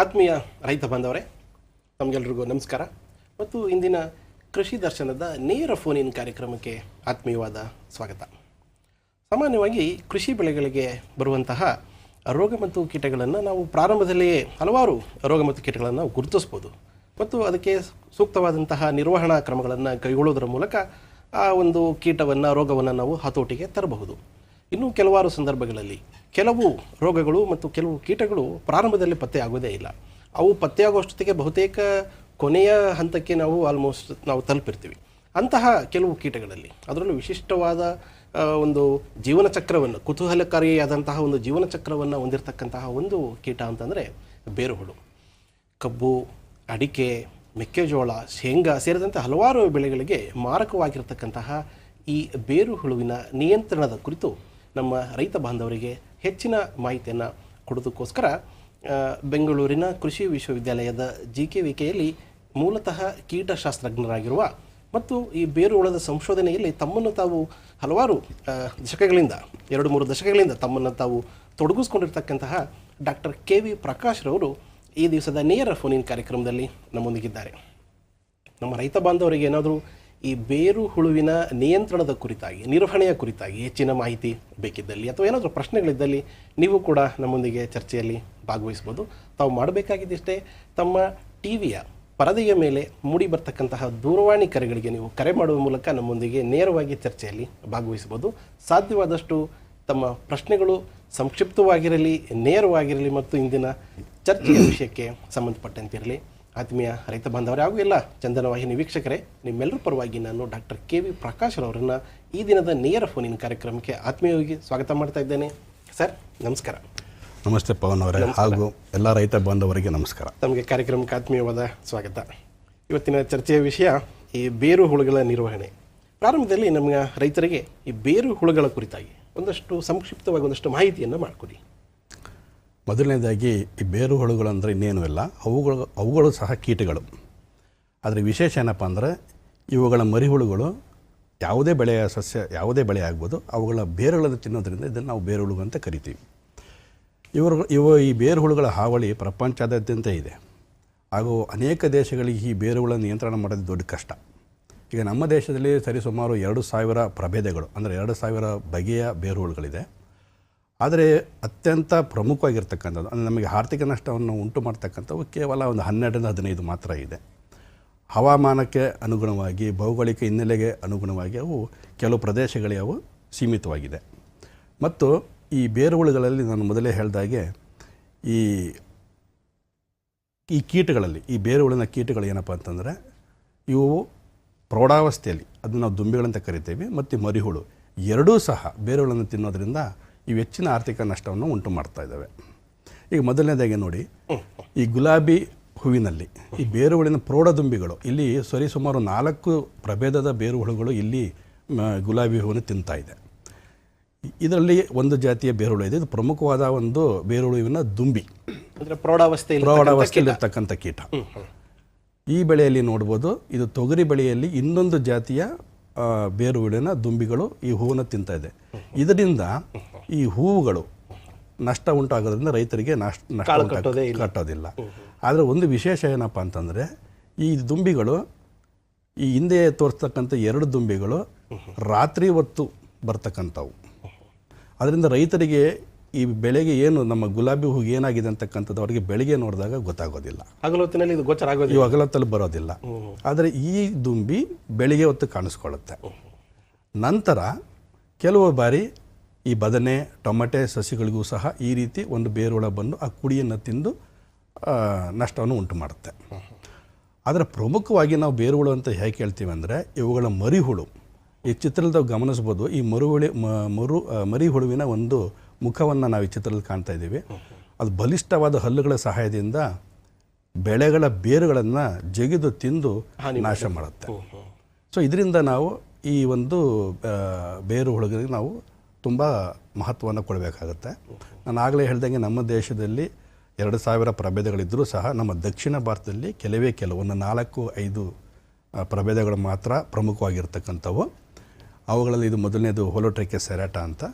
ಆತ್ಮೀಯ ರೈತ ಬಾಂಧವರೇ ತಮಗೆಲ್ರಿಗೂ ನಮಸ್ಕಾರ. ಮತ್ತು ಇಂದಿನ ಕೃಷಿ ದರ್ಶನದ ನೇರ ಫೋನ್ ಇನ್ ಕಾರ್ಯಕ್ರಮಕ್ಕೆ ಆತ್ಮೀಯವಾದ ಸ್ವಾಗತ. ಸಾಮಾನ್ಯವಾಗಿ ಕೃಷಿ ಬೆಳೆಗಳಿಗೆ ಬರುವಂತಹ ರೋಗ ಮತ್ತು ಕೀಟಗಳನ್ನು ನಾವು ಪ್ರಾರಂಭದಲ್ಲಿಯೇ ಹಲವಾರು ರೋಗ ಮತ್ತು ಕೀಟಗಳನ್ನು ಗುರುತಿಸ್ಬೋದು. ಮತ್ತು ಅದಕ್ಕೆ ಸೂಕ್ತವಾದಂತಹ ನಿರ್ವಹಣಾ ಕ್ರಮಗಳನ್ನು ಕೈಗೊಳ್ಳುವುದರ ಮೂಲಕ ಆ ಒಂದು ಕೀಟವನ್ನು ರೋಗವನ್ನು ನಾವು ಹತೋಟಿಗೆ ತರಬಹುದು. ಇನ್ನೂ ಕೆಲವಾರು ಸಂದರ್ಭಗಳಲ್ಲಿ ಕೆಲವು ರೋಗಗಳು ಮತ್ತು ಕೆಲವು ಕೀಟಗಳು ಪ್ರಾರಂಭದಲ್ಲಿ ಪತ್ತೆ ಆಗೋದೇ ಇಲ್ಲ. ಅವು ಪತ್ತೆಯಾಗುವಷ್ಟೊತ್ತಿಗೆ ಬಹುತೇಕ ಕೊನೆಯ ಹಂತಕ್ಕೆ ನಾವು ಆಲ್ಮೋಸ್ಟ್ ನಾವು ತಲುಪಿರ್ತೀವಿ. ಅಂತಹ ಕೆಲವು ಕೀಟಗಳಲ್ಲಿ ಅದರಲ್ಲೂ ವಿಶಿಷ್ಟವಾದ ಒಂದು ಜೀವನ ಚಕ್ರವನ್ನು ಕುತೂಹಲಕಾರಿಯಾದಂತಹ ಒಂದು ಜೀವನ ಚಕ್ರವನ್ನು ಹೊಂದಿರತಕ್ಕಂತಹ ಒಂದು ಕೀಟ ಅಂತಂದರೆ ಬೇರುಹುಳು. ಕಬ್ಬು, ಅಡಿಕೆ, ಮೆಕ್ಕೆಜೋಳ, ಶೇಂಗಾ ಸೇರಿದಂತೆ ಹಲವಾರು ಬೆಳೆಗಳಿಗೆ ಮಾರಕವಾಗಿರತಕ್ಕಂತಹ ಈ ಬೇರು ಹುಳುವಿನ ನಿಯಂತ್ರಣದ ಕುರಿತು ನಮ್ಮ ರೈತ ಬಾಂಧವರಿಗೆ ಹೆಚ್ಚಿನ ಮಾಹಿತಿಯನ್ನು ಕೊಡೋದಕ್ಕೋಸ್ಕರ ಬೆಂಗಳೂರಿನ ಕೃಷಿ ವಿಶ್ವವಿದ್ಯಾಲಯದ ಜಿ ಕೆ ವಿ ಕೆಯಲ್ಲಿ ಮೂಲತಃ ಕೀಟಶಾಸ್ತ್ರಜ್ಞರಾಗಿರುವ ಮತ್ತು ಈ ಬೇರು ಹುಳದ ಸಂಶೋಧನೆಯಲ್ಲಿ ತಮ್ಮನ್ನು ತಾವು ಹಲವಾರು ದಶಕಗಳಿಂದ, ಎರಡು ಮೂರು ದಶಕಗಳಿಂದ ತಮ್ಮನ್ನು ತಾವು ತೊಡಗಿಸ್ಕೊಂಡಿರ್ತಕ್ಕಂತಹ ಡಾಕ್ಟರ್ ಕೆ ವಿ ಪ್ರಕಾಶ್ರವರು ಈ ದಿವಸದ ನೇರ ಫೋನಿನ್ ಕಾರ್ಯಕ್ರಮದಲ್ಲಿ ನಮ್ಮೊಂದಿಗಿದ್ದಾರೆ. ನಮ್ಮ ರೈತ ಬಾಂಧವರಿಗೆ ಏನಾದರೂ ಈ ಬೇರು ಹುಳುವಿನ ನಿಯಂತ್ರಣದ ಕುರಿತಾಗಿ, ನಿರ್ವಹಣೆಯ ಕುರಿತಾಗಿ ಹೆಚ್ಚಿನ ಮಾಹಿತಿ ಬೇಕಿದ್ದಲ್ಲಿ ಅಥವಾ ಏನಾದರೂ ಪ್ರಶ್ನೆಗಳಿದ್ದಲ್ಲಿ ನೀವು ಕೂಡ ನಮ್ಮೊಂದಿಗೆ ಚರ್ಚೆಯಲ್ಲಿ ಭಾಗವಹಿಸ್ಬೋದು ತಾವು ಮಾಡಬೇಕಾಗಿದ್ದಿಷ್ಟೇ ತಮ್ಮ ಟಿ ವಿಯ ಪರದೆಯ ಮೇಲೆ ಮೂಡಿ ಬರ್ತಕ್ಕಂತಹ ದೂರವಾಣಿ ಕರೆಗಳಿಗೆ ನೀವು ಕರೆ ಮಾಡುವ ಮೂಲಕ ನಮ್ಮೊಂದಿಗೆ ನೇರವಾಗಿ ಚರ್ಚೆಯಲ್ಲಿ ಭಾಗವಹಿಸ್ಬೋದು ಸಾಧ್ಯವಾದಷ್ಟು ತಮ್ಮ ಪ್ರಶ್ನೆಗಳು ಸಂಕ್ಷಿಪ್ತವಾಗಿರಲಿ, ನೇರವಾಗಿರಲಿ ಮತ್ತು ಇಂದಿನ ಚರ್ಚೆಯ ವಿಷಯಕ್ಕೆ ಸಂಬಂಧಪಟ್ಟಂತಿರಲಿ. ಆತ್ಮೀಯ ರೈತ ಬಾಂಧವರೇ ಹಾಗೂ ಎಲ್ಲ ಚಂದನ ವಾಹಿನಿ ವೀಕ್ಷಕರೇ ನಿಮ್ಮೆಲ್ಲರ ಪರವಾಗಿ ನಾನು ಡಾಕ್ಟರ್ ಕೆ ವಿ ಪ್ರಕಾಶ್ ಅವರನ್ನು ಈ ದಿನದ ನೇರ ಫೋನಿನ ಕಾರ್ಯಕ್ರಮಕ್ಕೆ ಆತ್ಮೀಯವಾಗಿ ಸ್ವಾಗತ ಮಾಡ್ತಾ ಇದ್ದೇನೆ. ಸರ್ ನಮಸ್ಕಾರ. ನಮಸ್ತೆ ಪವನ್ ಅವರೇ ಹಾಗೂ ಎಲ್ಲ ರೈತ ಬಾಂಧವರಿಗೆ ನಮಸ್ಕಾರ. ತಮಗೆ ಕಾರ್ಯಕ್ರಮಕ್ಕೆ ಆತ್ಮೀಯವಾದ ಸ್ವಾಗತ. ಇವತ್ತಿನ ಚರ್ಚೆಯ ವಿಷಯ ಈ ಬೇರು ಹುಳುಗಳ ನಿರ್ವಹಣೆ. ಪ್ರಾರಂಭದಲ್ಲಿ ನಮ್ಮ ರೈತರಿಗೆ ಈ ಬೇರು ಹುಳುಗಳ ಕುರಿತಾಗಿ ಒಂದಷ್ಟು ಸಂಕ್ಷಿಪ್ತವಾಗಿ ಒಂದಷ್ಟು ಮಾಹಿತಿಯನ್ನು ಮಾಡಿಕೊಡಿ. ಮೊದಲನೇದಾಗಿ ಈ ಬೇರು ಹುಳುಗಳು ಅಂದರೆ ಇನ್ನೇನು ಇಲ್ಲ. ಅವುಗಳು ಅವುಗಳು ಸಹ ಕೀಟಗಳು. ಆದರೆ ವಿಶೇಷ ಏನಪ್ಪ ಅಂದರೆ ಇವುಗಳ ಮರಿಹುಳುಗಳು ಯಾವುದೇ ಬೆಳೆಯ ಸಸ್ಯ, ಯಾವುದೇ ಬೆಳೆ ಆಗ್ಬೋದು, ಅವುಗಳ ಬೇರುಗಳನ್ನು ತಿನ್ನೋದ್ರಿಂದ ಇದನ್ನು ನಾವು ಬೇರುಹುಳು ಅಂತ ಕರಿತೀವಿ. ಇವರು, ಇವು ಈ ಬೇರುಹುಳುಗಳ ಹಾವಳಿ ಪ್ರಪಂಚಾದ್ಯಂತ ಇದೆ. ಹಾಗೂ ಅನೇಕ ದೇಶಗಳಿಗೆ ಈ ಬೇರುಗಳನ್ನು ನಿಯಂತ್ರಣ ಮಾಡೋದು ದೊಡ್ಡ ಕಷ್ಟ. ಈಗ ನಮ್ಮ ದೇಶದಲ್ಲಿ ಸರಿಸುಮಾರು ಎರಡು ಸಾವಿರ ಪ್ರಭೇದಗಳು, ಅಂದರೆ ಎರಡು ಸಾವಿರ ಬಗೆಯ ಬೇರುಹುಳುಗಳಿದೆ. ಆದರೆ ಅತ್ಯಂತ ಪ್ರಮುಖವಾಗಿರ್ತಕ್ಕಂಥದ್ದು, ಅಂದರೆ ನಮಗೆ ಆರ್ಥಿಕ ನಷ್ಟವನ್ನು ಉಂಟು ಮಾಡ್ತಕ್ಕಂಥವು ಕೇವಲ ಒಂದು ಹನ್ನೆರಡರಿಂದ ಹದಿನೈದು ಮಾತ್ರ ಇದೆ. ಹವಾಮಾನಕ್ಕೆ ಅನುಗುಣವಾಗಿ, ಭೌಗೋಳಿಕ ಹಿನ್ನೆಲೆಗೆ ಅನುಗುಣವಾಗಿ ಅವು ಕೆಲವು ಪ್ರದೇಶಗಳಿಗೆ ಅವು ಸೀಮಿತವಾಗಿದೆ. ಮತ್ತು ಈ ಬೇರುಹುಳುಗಳಲ್ಲಿ ನಾನು ಮೊದಲೇ ಹೇಳಿದಾಗೆ, ಈ ಈ ಕೀಟಗಳಲ್ಲಿ, ಈ ಬೇರುಹುಳಿನ ಕೀಟಗಳು ಏನಪ್ಪ ಅಂತಂದರೆ, ಇವು ಪ್ರೌಢಾವಸ್ಥೆಯಲ್ಲಿ, ಅದನ್ನು ನಾವು ದುಂಬಿಗಳಂತ ಕರಿತೇವೆ, ಮತ್ತು ಮರಿಹುಳು ಎರಡೂ ಸಹ ಬೇರುಗಳನ್ನು ತಿನ್ನೋದ್ರಿಂದ ಇವು ಹೆಚ್ಚಿನ ಆರ್ಥಿಕ ನಷ್ಟವನ್ನು ಉಂಟು ಮಾಡ್ತಾ ಇದ್ದಾವೆ. ಈಗ ಮೊದಲನೇದಾಗಿ ನೋಡಿ ಈ ಗುಲಾಬಿ ಹೂವಿನಲ್ಲಿ ಈ ಬೇರುಹುಳಿನ ಪ್ರೌಢದುಂಬಿಗಳು ಇಲ್ಲಿ ಸರಿ ಸುಮಾರು ನಾಲ್ಕು ಪ್ರಭೇದದ ಬೇರುಹುಳುಗಳು ಇಲ್ಲಿ ಗುಲಾಬಿ ಹೂವನ್ನು ತಿಂತಾ ಇದೆ. ಇದರಲ್ಲಿ ಒಂದು ಜಾತಿಯ ಬೇರುಹುಳು ಇದೆ. ಇದು ಪ್ರಮುಖವಾದ ಒಂದು ಬೇರುಹುಳುವಿನ ದುಂಬಿ. ಅಂದರೆ ಪ್ರೌಢಾವಸ್ಥೆ ಪ್ರೌಢಾವಸ್ಥೆಯಲ್ಲಿರ್ತಕ್ಕಂಥ ಕೀಟ. ಈ ಬೆಳೆಯಲ್ಲಿ ನೋಡ್ಬೋದು ಇದು ತೊಗರಿ ಬೆಳೆಯಲ್ಲಿ ಇನ್ನೊಂದು ಜಾತಿಯ ಆ, ಬೇರುಹುಳಿನ ದುಂಬಿಗಳು ಈ ಹೂವನ್ನು ತಿಂತಾ ಇದೆ. ಇದರಿಂದ ಈ ಹೂವುಗಳು ನಷ್ಟ ಉಂಟಾಗೋದ್ರಿಂದ ರೈತರಿಗೆ ನಷ್ಟ ನಷ್ಟ. ಕಟ್ಟೋದಿಲ್ಲ. ಆದರೆ ಒಂದು ವಿಶೇಷ ಏನಪ್ಪ ಅಂತಂದರೆ ಈ ದುಂಬಿಗಳು ಈ ಹಿಂದೆ ತೋರಿಸ್ತಕ್ಕಂಥ ಎರಡು ದುಂಬಿಗಳು ರಾತ್ರಿ ಹೊತ್ತು ಬರ್ತಕ್ಕಂಥವು. ಅದರಿಂದ ರೈತರಿಗೆ ಈ ಬೆಳೆಗೆ ಏನು ನಮ್ಮ ಗುಲಾಬಿ ಹೂಗೆ ಏನಾಗಿದೆ ಅಂತಕ್ಕಂಥದ್ದು ಅವರಿಗೆ ಬೆಳಿಗ್ಗೆ ನೋಡಿದಾಗ ಗೊತ್ತಾಗೋದಿಲ್ಲ. ಹಗಲೊತ್ತಿನಲ್ಲಿ ಇದು ಗೋಚರ ಆಗೋದಿಲ್ಲ. ಇವು ಅಗಲತ್ತಲ್ಲಿ ಬರೋದಿಲ್ಲ. ಆದರೆ ಈ ದುಂಬಿ ಬೆಳಿಗ್ಗೆ ಹೊತ್ತು ಕಾಣಿಸ್ಕೊಳ್ಳುತ್ತೆ. ನಂತರ ಕೆಲವು ಬಾರಿ ಈ ಬದನೆ ಟೊಮೆಟೆ ಸಸಿಗಳಿಗೂ ಸಹ ಈ ರೀತಿ ಒಂದು ಬೇರುಳ ಬಂದು ಆ ಕುಡಿಯನ್ನು ತಿಂದು ನಷ್ಟವನ್ನು ಉಂಟು ಮಾಡುತ್ತೆ ಆದರೆ ಪ್ರಮುಖವಾಗಿ ನಾವು ಬೇರುಗಳು ಅಂತ ಹೇಗೆ ಹೇಳ್ತೀವಿ ಅಂದರೆ ಇವುಗಳ ಮರಿಹುಳು. ಈ ಚಿತ್ರದಲ್ಲಿ ಗಮನಿಸ್ಬೋದು ಈ ಮರುಹುಳಿ ಮರು ಮರಿಹುಳುವಿನ ಒಂದು ಮುಖವನ್ನು ನಾವು ಈ ಚಿತ್ರದಲ್ಲಿ ಕಾಣ್ತಾ ಇದ್ದೀವಿ. ಅದು ಬಲಿಷ್ಠವಾದ ಹಲ್ಲುಗಳ ಸಹಾಯದಿಂದ ಬೆಳೆಗಳ ಬೇರುಗಳನ್ನು ಜಗಿದು ತಿಂದು ನಾಶ ಮಾಡುತ್ತೆ. ಸೊ ಇದರಿಂದ ನಾವು ಈ ಒಂದು ಬೇರು ಹುಳುಗಳಿಗೆ ನಾವು ತುಂಬ ಮಹತ್ವವನ್ನು ಕೊಡಬೇಕಾಗತ್ತೆ. ನಾನು ಆಗಲೇ ಹೇಳ್ದಂಗೆ ನಮ್ಮ ದೇಶದಲ್ಲಿ ಎರಡು ಸಾವಿರ ಪ್ರಭೇದಗಳಿದ್ದರೂ ಸಹ ನಮ್ಮ ದಕ್ಷಿಣ ಭಾರತದಲ್ಲಿ ಕೆಲವೇ ಕೆಲವು ಒಂದು ನಾಲ್ಕು ಐದು ಪ್ರಭೇದಗಳು ಮಾತ್ರ ಪ್ರಮುಖವಾಗಿರ್ತಕ್ಕಂಥವು. ಅವುಗಳಲ್ಲಿ ಇದು ಮೊದಲನೇದು ಹೊಲೋಟ್ರಿಕೆ ಸೆರಾಟ ಅಂತ.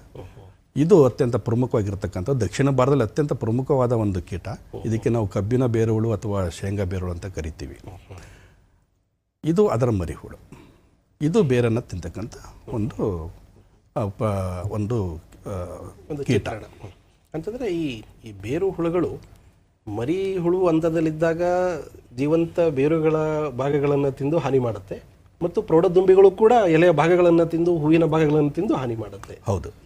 ಇದು ಅತ್ಯಂತ ಪ್ರಮುಖವಾಗಿರ್ತಕ್ಕಂಥ ದಕ್ಷಿಣ ಭಾರತದಲ್ಲಿ ಅತ್ಯಂತ ಪ್ರಮುಖವಾದ ಒಂದು ಕೀಟ. ಇದಕ್ಕೆ ನಾವು ಕಬ್ಬಿನ ಬೇರುಳು ಅಥವಾ ಶೇಂಗಾ ಬೇರುಳು ಅಂತ ಕರಿತೀವಿ. ಇದು ಅದರ ಮರಿಹುಳು. ಇದು ಬೇರನ್ನು ತಿಂತಕ್ಕಂಥ ಒಂದು ಪ- ಒಂದು ಕೀಟ. ಅಂತಂದರೆ ಈ ಈ ಬೇರು ಹುಳುಗಳು ಮರಿ ಹುಳು ಹಂತದಲ್ಲಿದ್ದಾಗ ಜೀವಂತ ಬೇರುಗಳ ಭಾಗಗಳನ್ನು ತಿಂದು ಹಾನಿ ಮಾಡುತ್ತೆ. ಮತ್ತು ಪ್ರೌಢದುಂಬಿಗಳು ಕೂಡ ಎಲೆಯ ಭಾಗಗಳನ್ನು ತಿಂದು ಹೂವಿನ ಭಾಗಗಳನ್ನು ತಿಂದು ಹಾನಿ ಮಾಡುತ್ತೆ. ಹೌದು.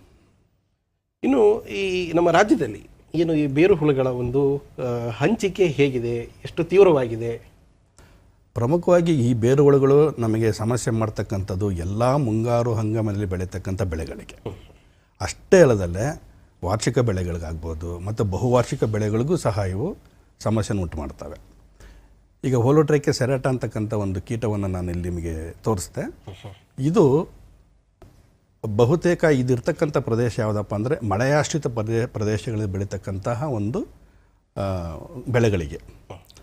ಇನ್ನು ಈ ನಮ್ಮ ರಾಜ್ಯದಲ್ಲಿ ಏನು ಈ ಬೇರು ಹುಳುಗಳ ಒಂದು ಹಂಚಿಕೆ ಹೇಗಿದೆ, ಎಷ್ಟು ತೀವ್ರವಾಗಿದೆ? ಪ್ರಮುಖವಾಗಿ ಈ ಬೇರುಹುಳುಗಳು ನಮಗೆ ಸಮಸ್ಯೆ ಮಾಡ್ತಕ್ಕಂಥದ್ದು ಎಲ್ಲ ಮುಂಗಾರು ಹಂಗಾಮಿನಲ್ಲಿ ಬೆಳೀತಕ್ಕಂಥ ಬೆಳೆಗಳಿಗೆ. ಅಷ್ಟೇ ಅಲ್ಲದಲ್ಲೇ ವಾರ್ಷಿಕ ಬೆಳೆಗಳಿಗಾಗ್ಬೋದು ಮತ್ತು ಬಹುವಾರ್ಷಿಕ ಬೆಳೆಗಳಿಗೂ ಸಹ ಇವು ಸಮಸ್ಯೆನ ಉಂಟು ಮಾಡ್ತವೆ ಈಗ ಹೋಲೋಟ್ರೈಕೆ ಸೆರಾಟ ಅಂತಕ್ಕಂಥ ಒಂದು ಕೀಟವನ್ನು ನಾನು ಇಲ್ಲಿ ನಿಮಗೆ ತೋರಿಸ್ದೆ ಇದು ಬಹುತೇಕ ಇದಿರ್ತಕ್ಕಂಥ ಪ್ರದೇಶ ಯಾವುದಪ್ಪ ಅಂದರೆ ಮಳೆಯಾಶ್ರಿತ ಪ್ರದೇ ಪ್ರದೇಶಗಳಲ್ಲಿ ಬೆಳೀತಕ್ಕಂತಹ ಒಂದು ಬೆಳೆಗಳಿಗೆ.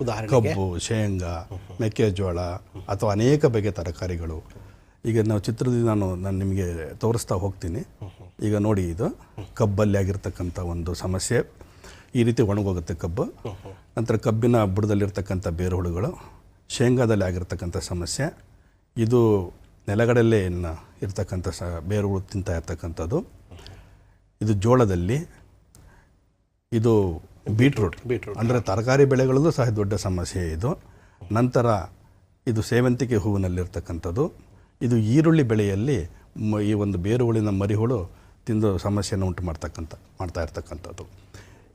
ಉದಾಹರಣೆ ಕಬ್ಬು ಶೇಂಗಾ ಮೆಕ್ಕೆಜೋಳ ಅಥವಾ ಅನೇಕ ಬಗೆಯ ತರಕಾರಿಗಳು. ಈಗ ನಾವು ಚಿತ್ರದಲ್ಲಿ ನಾನು ನಾನು ನಿಮಗೆ ತೋರಿಸ್ತಾ ಹೋಗ್ತೀನಿ. ಈಗ ನೋಡಿ ಇದು. ಕಬ್ಬಲ್ಲಿ ಆಗಿರ್ತಕ್ಕಂಥ ಒಂದು ಸಮಸ್ಯೆ. ಈ ರೀತಿ ಒಣಗೋಗುತ್ತೆ ಕಬ್ಬು. ನಂತರ ಕಬ್ಬಿನ ಬುಡದಲ್ಲಿರ್ತಕ್ಕಂಥ ಬೇರುಹುಳುಗಳು. ಶೇಂಗಾದಲ್ಲಿ ಆಗಿರ್ತಕ್ಕಂಥ ಸಮಸ್ಯೆ. ಇದು ನೆಲಗಡಲೆ ಇನ್ನು ಇರ್ತಕ್ಕಂಥ ಸ ಬೇರುಗಳು ತಿಂತಾ ಇರ್ತಕ್ಕಂಥದ್ದು. ಇದು ಜೋಳದಲ್ಲಿ. ಇದು ಬೀಟ್ರೂಟ್. ಬೀಟ್ರೂಟ್. ಅಂದರೆ ತರಕಾರಿ ಬೆಳೆಗಳಲ್ಲೂ ಸಹ ದೊಡ್ಡ ಸಮಸ್ಯೆ ಇದು. ನಂತರ ಇದು ಸೇವಂತಿಗೆ ಹೂವಿನಲ್ಲಿರ್ತಕ್ಕಂಥದ್ದು. ಇದು ಈರುಳ್ಳಿ ಬೆಳೆಯಲ್ಲಿ ಮ- ಈ ಒಂದು ಬೇರುಗಳಿನ ಮರಿಹುಳು ತಿಂದು ಸಮಸ್ಯೆಯನ್ನು ಉಂಟು ಮಾಡ್ತಕ್ಕಂಥ ಮಾಡ್ತಾ ಇರ್ತಕ್ಕಂಥದ್ದು.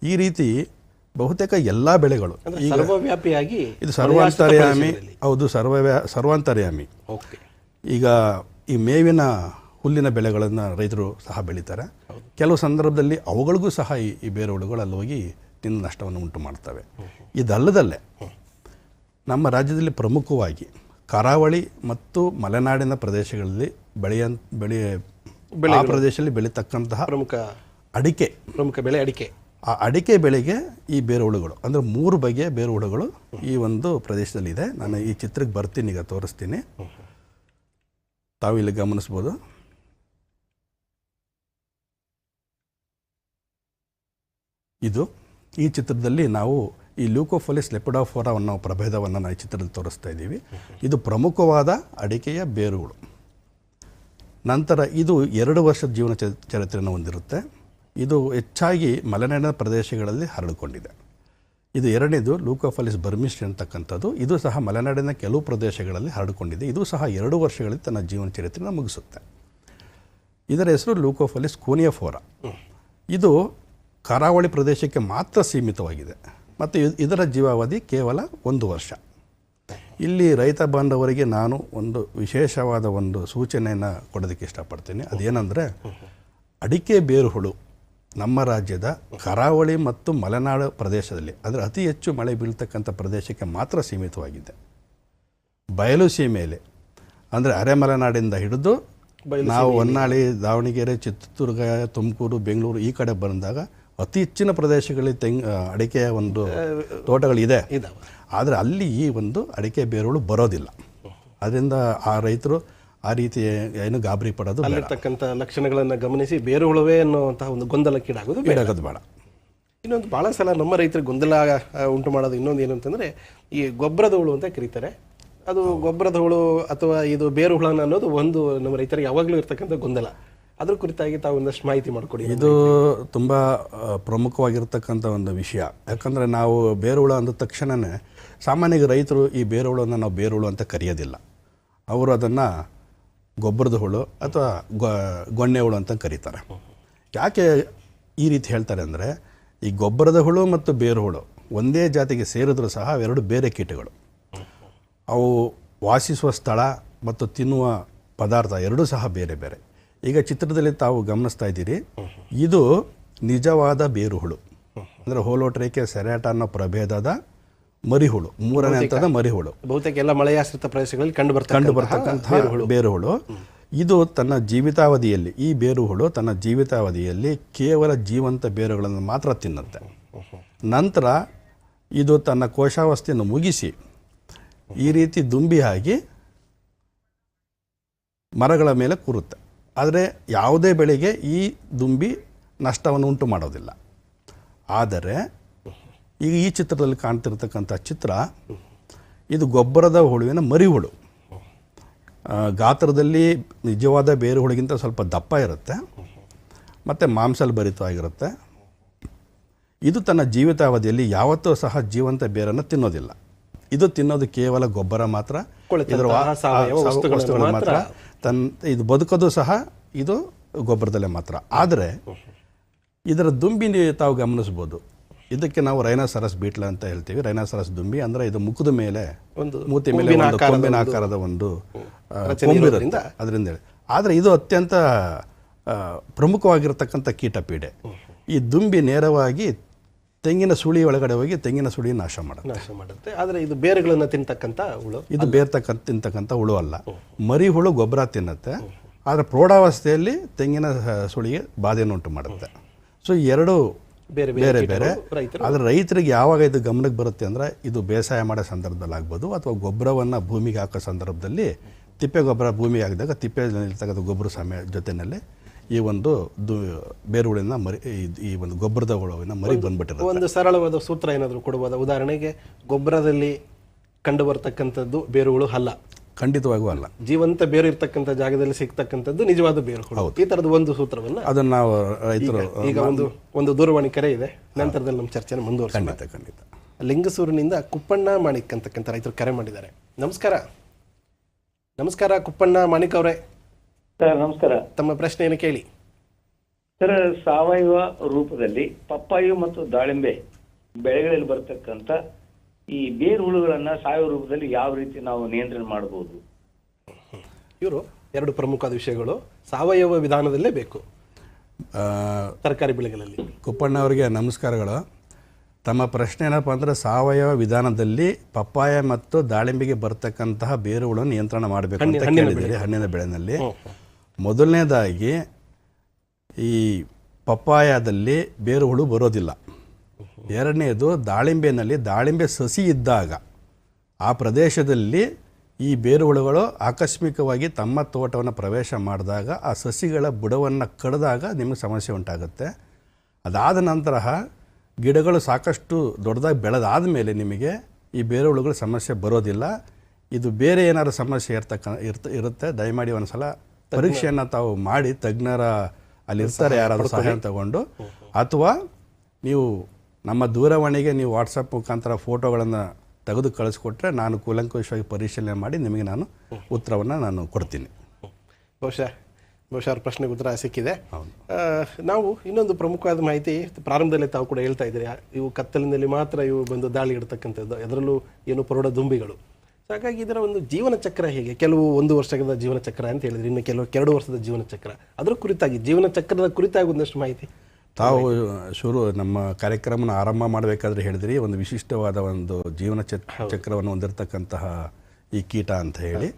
ಈ ರೀತಿ ಬಹುತೇಕ ಎಲ್ಲ ಬೆಳೆಗಳು ಸರ್ವವ್ಯಾಪಿಯಾಗಿ ಇದು ಸರ್ವಾಂತರ್ಯಾಮಿ ಹೌದು ಸರ್ವ ಸರ್ವಾಂತರ್ಯಾಮಿ. ಓಕೆ. ಈಗ ಈ ಮೇವಿನ ಹುಲ್ಲಿನ ಬೆಳೆಗಳನ್ನು ರೈತರು ಸಹ ಬೆಳೀತಾರೆ. ಕೆಲವು ಸಂದರ್ಭದಲ್ಲಿ ಅವುಗಳಿಗೂ ಸಹ ಈ ಈ ಬೇರುಹುಳುಗಳು ಅಲ್ಲಿ ಹೋಗಿ ತಿಂದು ನಷ್ಟವನ್ನು ಉಂಟು ಮಾಡ್ತವೆ. ಇದಲ್ಲದಲ್ಲೇ ನಮ್ಮ ರಾಜ್ಯದಲ್ಲಿ ಪ್ರಮುಖವಾಗಿ ಕರಾವಳಿ ಮತ್ತು ಮಲೆನಾಡಿನ ಪ್ರದೇಶಗಳಲ್ಲಿ ಬೆಳೆಯ ಬೆಳೆ ಆ ಪ್ರದೇಶದಲ್ಲಿ ಬೆಳೀತಕ್ಕಂತಹ ಪ್ರಮುಖ ಅಡಿಕೆ. ಪ್ರಮುಖ ಬೆಳೆ ಅಡಿಕೆ. ಆ ಅಡಿಕೆ ಬೆಳೆಗೆ ಈ ಬೇರುಹುಳುಗಳು ಅಂದರೆ ಮೂರು ಬಗೆಯ ಬೇರು ಹುಳುಗಳು ಈ ಒಂದು ಪ್ರದೇಶದಲ್ಲಿದೆ. ನಾನು ಈ ಚಿತ್ರಕ್ಕೆ ಬರ್ತೀನಿ ಈಗ ತೋರಿಸ್ತೀನಿ. ತಾವು ಇಲ್ಲಿ ಗಮನಿಸ್ಬೋದು. ಇದು ಈ ಚಿತ್ರದಲ್ಲಿ ನಾವು ಈ ಲ್ಯೂಕೋಫೊಲಿಸ್ ಲೆಪಿಡಾಫೋರಾ ಅನ್ನೋ ಪ್ರಭೇದವನ್ನು ನಾವು ಈ ಚಿತ್ರದಲ್ಲಿ ತೋರಿಸ್ತಾ ಇದ್ದೀವಿ. ಇದು ಪ್ರಮುಖವಾದ ಅಡಿಕೆಯ ಬೇರುಗಳು. ನಂತರ ಇದು ಎರಡು ವರ್ಷದ ಜೀವನ ಚರಿತ್ರೆಯನ್ನು ಹೊಂದಿರುತ್ತೆ. ಇದು ಹೆಚ್ಚಾಗಿ ಮಲೆನಾಡಿನ ಪ್ರದೇಶಗಳಲ್ಲಿ ಹರಡಿಕೊಂಡಿದೆ. ಇದು ಎರಡನೇದು ಲೂಕೋಫಲಿಸ್ ಬರ್ಮಿಸ್ಟ್ ಅಂತಕ್ಕಂಥದ್ದು. ಇದು ಸಹ ಮಲೆನಾಡಿನ ಕೆಲವು ಪ್ರದೇಶಗಳಲ್ಲಿ ಹರಡಿಕೊಂಡಿದೆ. ಇದು ಸಹ ಎರಡು ವರ್ಷಗಳಲ್ಲಿ ತನ್ನ ಜೀವನ ಚರಿತ್ರೆಯನ್ನು ಮುಗಿಸುತ್ತೆ. ಇದರ ಹೆಸರು ಲೂಕೋಫಲಿಸ್ ಕೋನಿಯಫೋರಾ ಇದು ಕರಾವಳಿ ಪ್ರದೇಶಕ್ಕೆ ಮಾತ್ರ ಸೀಮಿತವಾಗಿದೆ. ಮತ್ತು ಇದರ ಜೀವಾವಧಿ ಕೇವಲ ಒಂದು ವರ್ಷ. ಇಲ್ಲಿ ರೈತ ಬಾಂಧವರಿಗೆ ನಾನು ಒಂದು ವಿಶೇಷವಾದ ಒಂದು ಸೂಚನೆಯನ್ನು ಕೊಡೋದಕ್ಕೆ ಇಷ್ಟಪಡ್ತೀನಿ. ಅದೇನೆಂದರೆ, ಅಡಿಕೆ ಬೇರುಹುಳು ನಮ್ಮ ರಾಜ್ಯದ ಕರಾವಳಿ ಮತ್ತು ಮಲೆನಾಡು ಪ್ರದೇಶದಲ್ಲಿ ಅಂದರೆ ಅತಿ ಹೆಚ್ಚು ಮಳೆ ಬೀಳ್ತಕ್ಕಂಥ ಪ್ರದೇಶಕ್ಕೆ ಮಾತ್ರ ಸೀಮಿತವಾಗಿದೆ. ಬಯಲು ಸೀಮೆಯಲ್ಲಿ ಅಂದರೆ ಅರೆಮಲೆನಾಡಿಂದ ಹಿಡಿದು ನಾವು ಹೊನ್ನಾಳಿ ದಾವಣಗೆರೆ ಚಿತ್ರದುರ್ಗ ತುಮಕೂರು ಬೆಂಗಳೂರು ಈ ಕಡೆ ಬಂದಾಗ ಅತಿ ಹೆಚ್ಚಿನ ಪ್ರದೇಶಗಳಲ್ಲಿ ತೆಂಗ್ ಅಡಿಕೆಯ ಒಂದು ತೋಟಗಳಿದೆ. ಆದರೆ ಅಲ್ಲಿ ಈ ಒಂದು ಅಡಿಕೆ ಬೇರುಗಳು ಬರೋದಿಲ್ಲ. ಅದರಿಂದ ಆ ರೈತರು ಆ ರೀತಿ ಏನು ಗಾಬರಿ ಪಡೋದು ಅಲ್ಲಿರ್ತಕ್ಕಂಥ ಲಕ್ಷಣಗಳನ್ನು ಗಮನಿಸಿ ಬೇರು ಹುಳವೇ ಅನ್ನುವಂತಹ ಒಂದು ಗೊಂದಲಕ್ಕೀಡಾಗೋದು ಬೇಡಾಗೋದು ಬೇಡ. ಇನ್ನೊಂದು ಭಾಳ ಸಲ ನಮ್ಮ ರೈತರಿಗೆ ಗೊಂದಲ ಉಂಟು ಮಾಡೋದು ಇನ್ನೊಂದು ಏನು ಅಂತಂದರೆ ಈ ಗೊಬ್ಬರದ ಹುಳು ಅಂತ ಕರೀತಾರೆ. ಅದು ಗೊಬ್ಬರದ ಹುಳು ಅಥವಾ ಇದು ಬೇರು ಹುಳನ ಅನ್ನೋದು ಒಂದು ನಮ್ಮ ರೈತರಿಗೆ ಯಾವಾಗಲೂ ಇರ್ತಕ್ಕಂಥ ಗೊಂದಲ. ಅದ್ರ ಕುರಿತಾಗಿ ತಾವು ಒಂದಷ್ಟು ಮಾಹಿತಿ ಮಾಡಿಕೊಡಿ ಇದು ತುಂಬ ಪ್ರಮುಖವಾಗಿರ್ತಕ್ಕಂಥ ಒಂದು ವಿಷಯ. ಯಾಕಂದರೆ ನಾವು ಬೇರುಹುಳು ಅಂದ ತಕ್ಷಣವೇ ಸಾಮಾನ್ಯವಾಗಿ ರೈತರು ಈ ಬೇರುಹುಳನ್ನು ನಾವು ಬೇರುಹುಳು ಅಂತ ಕರೆಯೋದಿಲ್ಲ. ಅವರು ಅದನ್ನು ಗೊಬ್ಬರದ ಹುಳು ಅಥವಾ ಗೊಣ್ಣೆ ಹುಳು ಅಂತ ಕರೀತಾರೆ. ಯಾಕೆ ಈ ರೀತಿ ಹೇಳ್ತಾರೆ ಅಂದರೆ, ಈ ಗೊಬ್ಬರದ ಹುಳು ಮತ್ತು ಬೇರು ಹುಳು ಒಂದೇ ಜಾತಿಗೆ ಸೇರಿದ್ರೂ ಸಹ ಅವೆರಡು ಬೇರೆ ಕೀಟಗಳು. ಅವು ವಾಸಿಸುವ ಸ್ಥಳ ಮತ್ತು ತಿನ್ನುವ ಪದಾರ್ಥ ಎರಡೂ ಸಹ ಬೇರೆ ಬೇರೆ. ಈಗ ಚಿತ್ರದಲ್ಲಿ ತಾವು ಗಮನಿಸ್ತಾ ಇದ್ದೀರಿ, ಇದು ನಿಜವಾದ ಬೇರು ಹುಳು. ಅಂದರೆ ಹೋಲೋಟ್ರೇಕೆ ಸೆರಾಟ ಅನ್ನೋ ಪ್ರಭೇದದ ಮರಿಹುಳು ಮೂರನೇ ಹಂತದ ಮರಿಹುಳು. ಬಹುತೇಕ ಎಲ್ಲ ಮಳೆಯಾಶ್ರಿತ ಪ್ರದೇಶಗಳಲ್ಲಿ ಕಂಡು ಕಂಡು ಬರ್ತಕ್ಕಂತಹ ಬೇರುಹುಳು. ಇದು ತನ್ನ ಜೀವಿತಾವಧಿಯಲ್ಲಿ ಈ ಬೇರುಹುಳು ತನ್ನ ಜೀವಿತಾವಧಿಯಲ್ಲಿ ಕೇವಲ ಜೀವಂತ ಬೇರುಗಳನ್ನು ಮಾತ್ರ ತಿನ್ನುತ್ತೆ. ನಂತರ ಇದು ತನ್ನ ಕೋಶಾವಸ್ಥೆಯನ್ನು ಮುಗಿಸಿ ಈ ರೀತಿ ದುಂಬಿಯಾಗಿ ಮರಗಳ ಮೇಲೆ ಕೂರುತ್ತೆ. ಆದರೆ ಯಾವುದೇ ಬೆಳೆಗೆ ಈ ದುಂಬಿ ನಷ್ಟವನ್ನು ಉಂಟು ಮಾಡೋದಿಲ್ಲ. ಆದರೆ ಈಗ ಈ ಚಿತ್ರದಲ್ಲಿ ಕಾಣ್ತಿರ್ತಕ್ಕಂಥ ಚಿತ್ರ ಇದು ಗೊಬ್ಬರದ ಹುಳುವಿನ ಮರಿ ಹುಳು ಗಾತ್ರದಲ್ಲಿ ನಿಜವಾದ ಬೇರು ಹುಳಿಗಿಂತ ಸ್ವಲ್ಪ ದಪ್ಪ ಇರುತ್ತೆ ಮತ್ತು ಮಾಂಸಲ್ ಭರಿತವಾಗಿರುತ್ತೆ. ಇದು ತನ್ನ ಜೀವಿತಾವಧಿಯಲ್ಲಿ ಯಾವತ್ತೂ ಸಹ ಜೀವಂತ ಬೇರನ್ನು ತಿನ್ನೋದಿಲ್ಲ. ಇದು ತಿನ್ನೋದು ಕೇವಲ ಗೊಬ್ಬರ ಮಾತ್ರ ಇದರ ವಸ್ತುಗಳು ಮಾತ್ರ ತನ್ನ ಇದು ಬದುಕೋದು ಸಹ ಇದು ಗೊಬ್ಬರದಲ್ಲೇ ಮಾತ್ರ. ಆದರೆ ಇದರ ದುಂಬಿ ನೀವು ತಾವು ಗಮನಿಸ್ಬೋದು. ಇದಕ್ಕೆ ನಾವು ರೈನಾಸರಸ್ ಬೀಟ್ಲ ಅಂತ ಹೇಳ್ತೀವಿ. ರೈನಾಸರಸ್ ದುಂಬಿ ಅಂದ್ರೆ ಇದು ಮುಖದ ಮೇಲೆ ಒಂದು ಮೂತಿ ಮೇಲೆ ಒಂದು ಆಕಾರದ ಕೊಂಬಿನ ಒಂದು ಆಕಾರದ ಅದರಿಂದ ಹೇಳಿ. ಆದರೆ ಇದು ಅತ್ಯಂತ ಪ್ರಮುಖವಾಗಿರತಕ್ಕಂಥ ಕೀಟಪೀಡೆ. ಈ ದುಂಬಿ ನೇರವಾಗಿ ತೆಂಗಿನ ಸುಳಿ ಒಳಗಡೆ ಹೋಗಿ ತೆಂಗಿನ ಸುಳಿ ನಾಶ ಮಾಡುತ್ತೆ. ನಾಶ ಮಾಡುತ್ತೆ. ಆದರೆ ಇದು ಬೇರುಗಳನ್ನು ತಿಂತಕ್ಕಂಥ ಹುಳು ಇದು ಬೇರ್ತಕ್ಕಂಥ ತಿಂತಕ್ಕಂಥ ಹುಳು ಅಲ್ಲ. ಮರಿ ಹುಳು ಗೊಬ್ಬರ ತಿನ್ನುತ್ತೆ. ಆದರೆ ಪ್ರೌಢಾವಸ್ಥೆಯಲ್ಲಿ ತೆಂಗಿನ ಸುಳಿಗೆ ಬಾಧೆಯನ್ನು ಉಂಟು ಮಾಡುತ್ತೆ ಸೊ ಎರಡು ಬೇರೆ ಬೇರೆ ಬೇರೆ ರೈತರು ಆದರೆ ರೈತರಿಗೆ ಯಾವಾಗ ಇದು ಗಮನಕ್ಕೆ ಬರುತ್ತೆ ಅಂದರೆ ಇದು ಬೇಸಾಯ ಮಾಡೋ ಸಂದರ್ಭದಲ್ಲಿ ಆಗ್ಬೋದು ಅಥವಾ ಗೊಬ್ಬರವನ್ನು ಭೂಮಿಗೆ ಹಾಕೋ ಸಂದರ್ಭದಲ್ಲಿ ತಿಪ್ಪೆ ಗೊಬ್ಬರ ಭೂಮಿಗೆ ಹಾಕಿದಾಗ ತಿಪ್ಪೆಯಲ್ಲಿರ್ತಕ್ಕಂಥ ಗೊಬ್ಬರ ಸಮಯ ಜೊತೆಯಲ್ಲಿ ಈ ಒಂದು ದು ಬೇರುಗಳಿಂದ ಮರಿ ಈ- ಈ ಒಂದು ಗೊಬ್ಬರದ ಹುಳುವಿನ ಮರಿ ಬಂದ್ಬಿಟ್ಟಿರುತ್ತೆ. ಒಂದು ಸರಳವಾದ ಸೂತ್ರ ಏನಾದರೂ ಕೊಡ್ಬೋದು? ಉದಾಹರಣೆಗೆ ಗೊಬ್ಬರದಲ್ಲಿ ಕಂಡು ಬರ್ತಕ್ಕಂಥದ್ದು ಬೇರುಗಳು ಅಲ್ಲ. ಖಂಡಿತವಾಗೂ ಅಲ್ಲ. ಜೀವಂತ ಬೇರು ಇರ್ತಕ್ಕಂಥ ಜಾಗದಲ್ಲಿ ಸಿಗ್ತಕ್ಕಂಥದ್ದು ನಿಜವಾದ ಬೇರು ಈ ತರದ ಒಂದು ಸೂತ್ರವನ್ನ ಅದನ್ನ ನಾವು ರೈತರು ಈಗ ಒಂದು ಒಂದು ದೂರವಾಣಿ ಕರೆ ಇದೆ. ನಂತರದಲ್ಲಿ ನಮ್ಮ ಚರ್ಚೆನ ಮುಂದುವರಿಸೋಣ. ಖಂಡಿತ ಖಂಡಿತ. ಲಿಂಗಸೂರಿನಿಂದ ಕುಪ್ಪಣ್ಣ ಮಾಣಿಕ್ ಅಂತಕ್ಕಂಥ ರೈತರು ಕರೆ ಮಾಡಿದ್ದಾರೆ. ನಮಸ್ಕಾರ. ನಮಸ್ಕಾರ ಕುಪ್ಪಣ್ಣ ಮಾಣಿಕ್ ಅವರೇ. ಸರ್ ನಮಸ್ಕಾರ. ತಮ್ಮ ಪ್ರಶ್ನೆ ಏನು ಕೇಳಿ? ಸರ್ ಸಾವಯವ ರೂಪದಲ್ಲಿ ಪಪ್ಪಾಯು ಮತ್ತು ದಾಳಿಂಬೆ ಬೆಳೆಗಳಲ್ಲಿ ಬರ್ತಕ್ಕಂಥ ಈ ಬೇರು ಹುಳುಗಳನ್ನ ಸಾವಯವ ರೂಪದಲ್ಲಿ ಯಾವ ರೀತಿ ನಾವು ನಿಯಂತ್ರಣ ಮಾಡಬಹುದು ಇವರು ಎರಡು ಪ್ರಮುಖ ವಿಷಯಗಳು. ಸಾವಯವ ವಿಧಾನದಲ್ಲೇ ಬೇಕು. ಆ, ತರಕಾರಿ ಬೆಳೆಗಳಲ್ಲಿ. ಕುಪ್ಪಣ್ಣ ಅವರಿಗೆ ನಮಸ್ಕಾರಗಳು. ತಮ್ಮ ಪ್ರಶ್ನೆ ಏನಪ್ಪ ಅಂದರೆ ಸಾವಯವ ವಿಧಾನದಲ್ಲಿ ಪಪ್ಪಾಯ ಮತ್ತು ದಾಳಿಂಬೆಗೆ ಬರ್ತಕ್ಕಂತಹ ಬೇರುಗಳನ್ನು ನಿಯಂತ್ರಣ ಮಾಡಬೇಕು ಅಂತ ಕೇಳಿದ್ದೀರಿ ಹಣ್ಣಿನ ಬೆಳೆನಲ್ಲಿ. ಮೊದಲನೇದಾಗಿ ಈ ಪಪ್ಪಾಯದಲ್ಲಿ ಬೇರು ಹುಳು ಬರೋದಿಲ್ಲ. ಎರಡನೇದು ದಾಳಿಂಬೆನಲ್ಲಿ ದಾಳಿಂಬೆ ಸಸಿ ಇದ್ದಾಗ ಆ ಪ್ರದೇಶದಲ್ಲಿ ಈ ಬೇರು ಹುಳುಗಳು ಆಕಸ್ಮಿಕವಾಗಿ ತಮ್ಮ ತೋಟವನ್ನು ಪ್ರವೇಶ ಮಾಡಿದಾಗ ಆ ಸಸಿಗಳ ಬುಡವನ್ನು ಕಡಿದಾಗ ನಿಮಗೆ ಸಮಸ್ಯೆ ಉಂಟಾಗುತ್ತೆ. ಅದಾದ ನಂತರ ಗಿಡಗಳು ಸಾಕಷ್ಟು ದೊಡ್ಡದಾಗಿ ಬೆಳೆದಾದ ಮೇಲೆ ನಿಮಗೆ ಈ ಬೇರುಹುಳುಗಳು ಸಮಸ್ಯೆ ಬರೋದಿಲ್ಲ. ಇದು ಬೇರೆ ಏನಾದರೂ ಸಮಸ್ಯೆ ಇರ್ತಕ್ಕ ಇರ್ತ ಇರುತ್ತೆ. ದಯಮಾಡಿ ಒಂದು ಸಲ ಪರೀಕ್ಷೆಯನ್ನು ತಾವು ಮಾಡಿ ತಜ್ಞರ ಅಲ್ಲಿರ್ತಾರೆ ಯಾರಾದರೂ ಸಹಾಯ ತಗೊಂಡು. ಅಥವಾ ನೀವು ನಮ್ಮ ದೂರವಾಣಿಗೆ ನೀವು ವಾಟ್ಸಪ್ ಮುಖಾಂತರ ಫೋಟೋಗಳನ್ನು ತೆಗೆದು ಕಳಿಸ್ಕೊಟ್ರೆ ನಾನು ಕೂಲಂಕುಷವಾಗಿ ಪರಿಶೀಲನೆ ಮಾಡಿ ನಿಮಗೆ ನಾನು ಉತ್ತರವನ್ನು ನಾನು ಕೊಡ್ತೀನಿ. ಬಹುಶಃ ಬಹುಶಃ ಅವ್ರ ಪ್ರಶ್ನೆಗೆ ಉತ್ತರ ಸಿಕ್ಕಿದೆ. ನಾವು ಇನ್ನೊಂದು ಪ್ರಮುಖವಾದ ಮಾಹಿತಿ ಪ್ರಾರಂಭದಲ್ಲಿ ತಾವು ಕೂಡ ಹೇಳ್ತಾ ಇದ್ದೀರಿ. ಇವು ಕತ್ತಲಿನಲ್ಲಿ ಮಾತ್ರ ಇವು ಬಂದು ದಾಳಿ ಇಡ್ತಕ್ಕಂಥದ್ದು. ಅದರಲ್ಲೂ ಏನು ಪ್ರೌಢ ದುಂಬಿಗಳು. ಹಾಗಾಗಿ ಇದರ ಒಂದು ಜೀವನ ಚಕ್ರ ಹೇಗೆ? ಕೆಲವು ಒಂದು ವರ್ಷದ ಜೀವನ ಚಕ್ರ ಅಂತ ಹೇಳಿದ್ರೆ ಇನ್ನು ಕೆಲವು ಎರಡು ವರ್ಷದ ಜೀವನ ಚಕ್ರ ಅದರ ಕುರಿತಾಗಿ ಜೀವನ ಚಕ್ರದ ಕುರಿತಾಗಿ ಒಂದಷ್ಟು ಮಾಹಿತಿ. ತಾವು ಶುರು ನಮ್ಮ ಕಾರ್ಯಕ್ರಮನ ಆರಂಭ ಮಾಡಬೇಕಾದ್ರೆ ಹೇಳಿದ್ರಿ ಒಂದು ವಿಶಿಷ್ಟವಾದ ಒಂದು ಜೀವನ ಚ ಚಕ್ರವನ್ನು ಹೊಂದಿರತಕ್ಕಂತಹ ಈ ಕೀಟ ಅಂತ ಹೇಳಿ.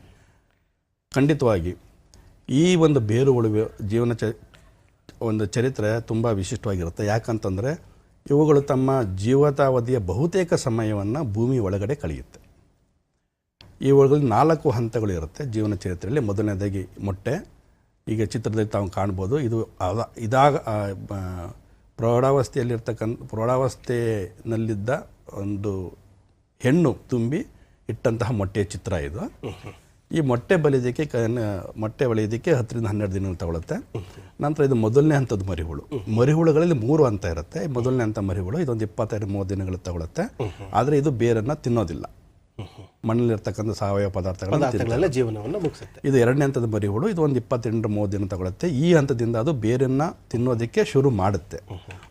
ಖಂಡಿತವಾಗಿ ಈ ಒಂದು ಬೇರು ಉಳುವೆ ಜೀವನ ಚ ಒಂದು ಚರಿತ್ರೆ ತುಂಬ ವಿಶಿಷ್ಟವಾಗಿರುತ್ತೆ. ಯಾಕಂತಂದರೆ ಇವುಗಳು ತಮ್ಮ ಜೀವತಾವಧಿಯ ಬಹುತೇಕ ಸಮಯವನ್ನು ಭೂಮಿ ಒಳಗಡೆ ಕಳೆಯುತ್ತೆ. ಇವುಗಳಲ್ಲಿ ನಾಲ್ಕು ಹಂತಗಳು ಇರುತ್ತೆ ಜೀವನ ಚರಿತ್ರೆಯಲ್ಲಿ. ಮೊದಲನೇದಾಗಿ ಮೊಟ್ಟೆ ಈಗ ಚಿತ್ರದಲ್ಲಿ ತಾವು ಕಾಣ್ಬೋದು. ಇದು ಅದ ಇದಾಗ ಪ್ರೌಢಾವಸ್ಥೆಯಲ್ಲಿರ್ತಕ್ಕಂಥ ಪ್ರೌಢಾವಸ್ಥೆಯಲ್ಲಿದ್ದ ಒಂದು ಹೆಣ್ಣು ತುಂಬಿ ಇಟ್ಟಂತಹ ಮೊಟ್ಟೆಯ ಚಿತ್ರ ಇದು. ಈ ಮೊಟ್ಟೆ ಬಲಿಯೋದಕ್ಕೆ ಮೊಟ್ಟೆ ಬಲಿಯೋದಕ್ಕೆ ಹತ್ತರಿಂದ ಹನ್ನೆರಡು ದಿನ ತಗೊಳುತ್ತೆ. ನಂತರ ಇದು ಮೊದಲನೇ ಹಂತದ ಮರಿಹುಳು. ಮರಿಹುಳುಗಳಲ್ಲಿ ಮೂರು ಹಂತ ಇರುತ್ತೆ. ಮೊದಲನೇ ಹಂತ ಮರಿಹುಳು, ಇದೊಂದು ಇಪ್ಪತ್ತೈದು ಮೂವತ್ತು ದಿನಗಳು ತಗೊಳುತ್ತೆ. ಆದರೆ ಇದು ಬೇರನ್ನು ತಿನ್ನೋದಿಲ್ಲ. ಮಣ್ಣಲ್ಲಿರ್ತಕ್ಕಂಥ ಸಾವಯವ. ಪದಾರ್ಥಗಳೆಲ್ಲ ಜೀವನವನ್ನು ಮುಗಿಸುತ್ತೆ. ಇದು ಎರಡನೇ ಹಂತದ ಮರಿಹುಳು ಇದು ಒಂದು ಇಪ್ಪತ್ತೆಂಟು ಮೂವತ್ತು ದಿನ ತಗೊಳುತ್ತೆ. ಈ ಹಂತದಿಂದ ಅದು ಬೇರನ್ನು ತಿನ್ನೋದಕ್ಕೆ ಶುರು ಮಾಡುತ್ತೆ.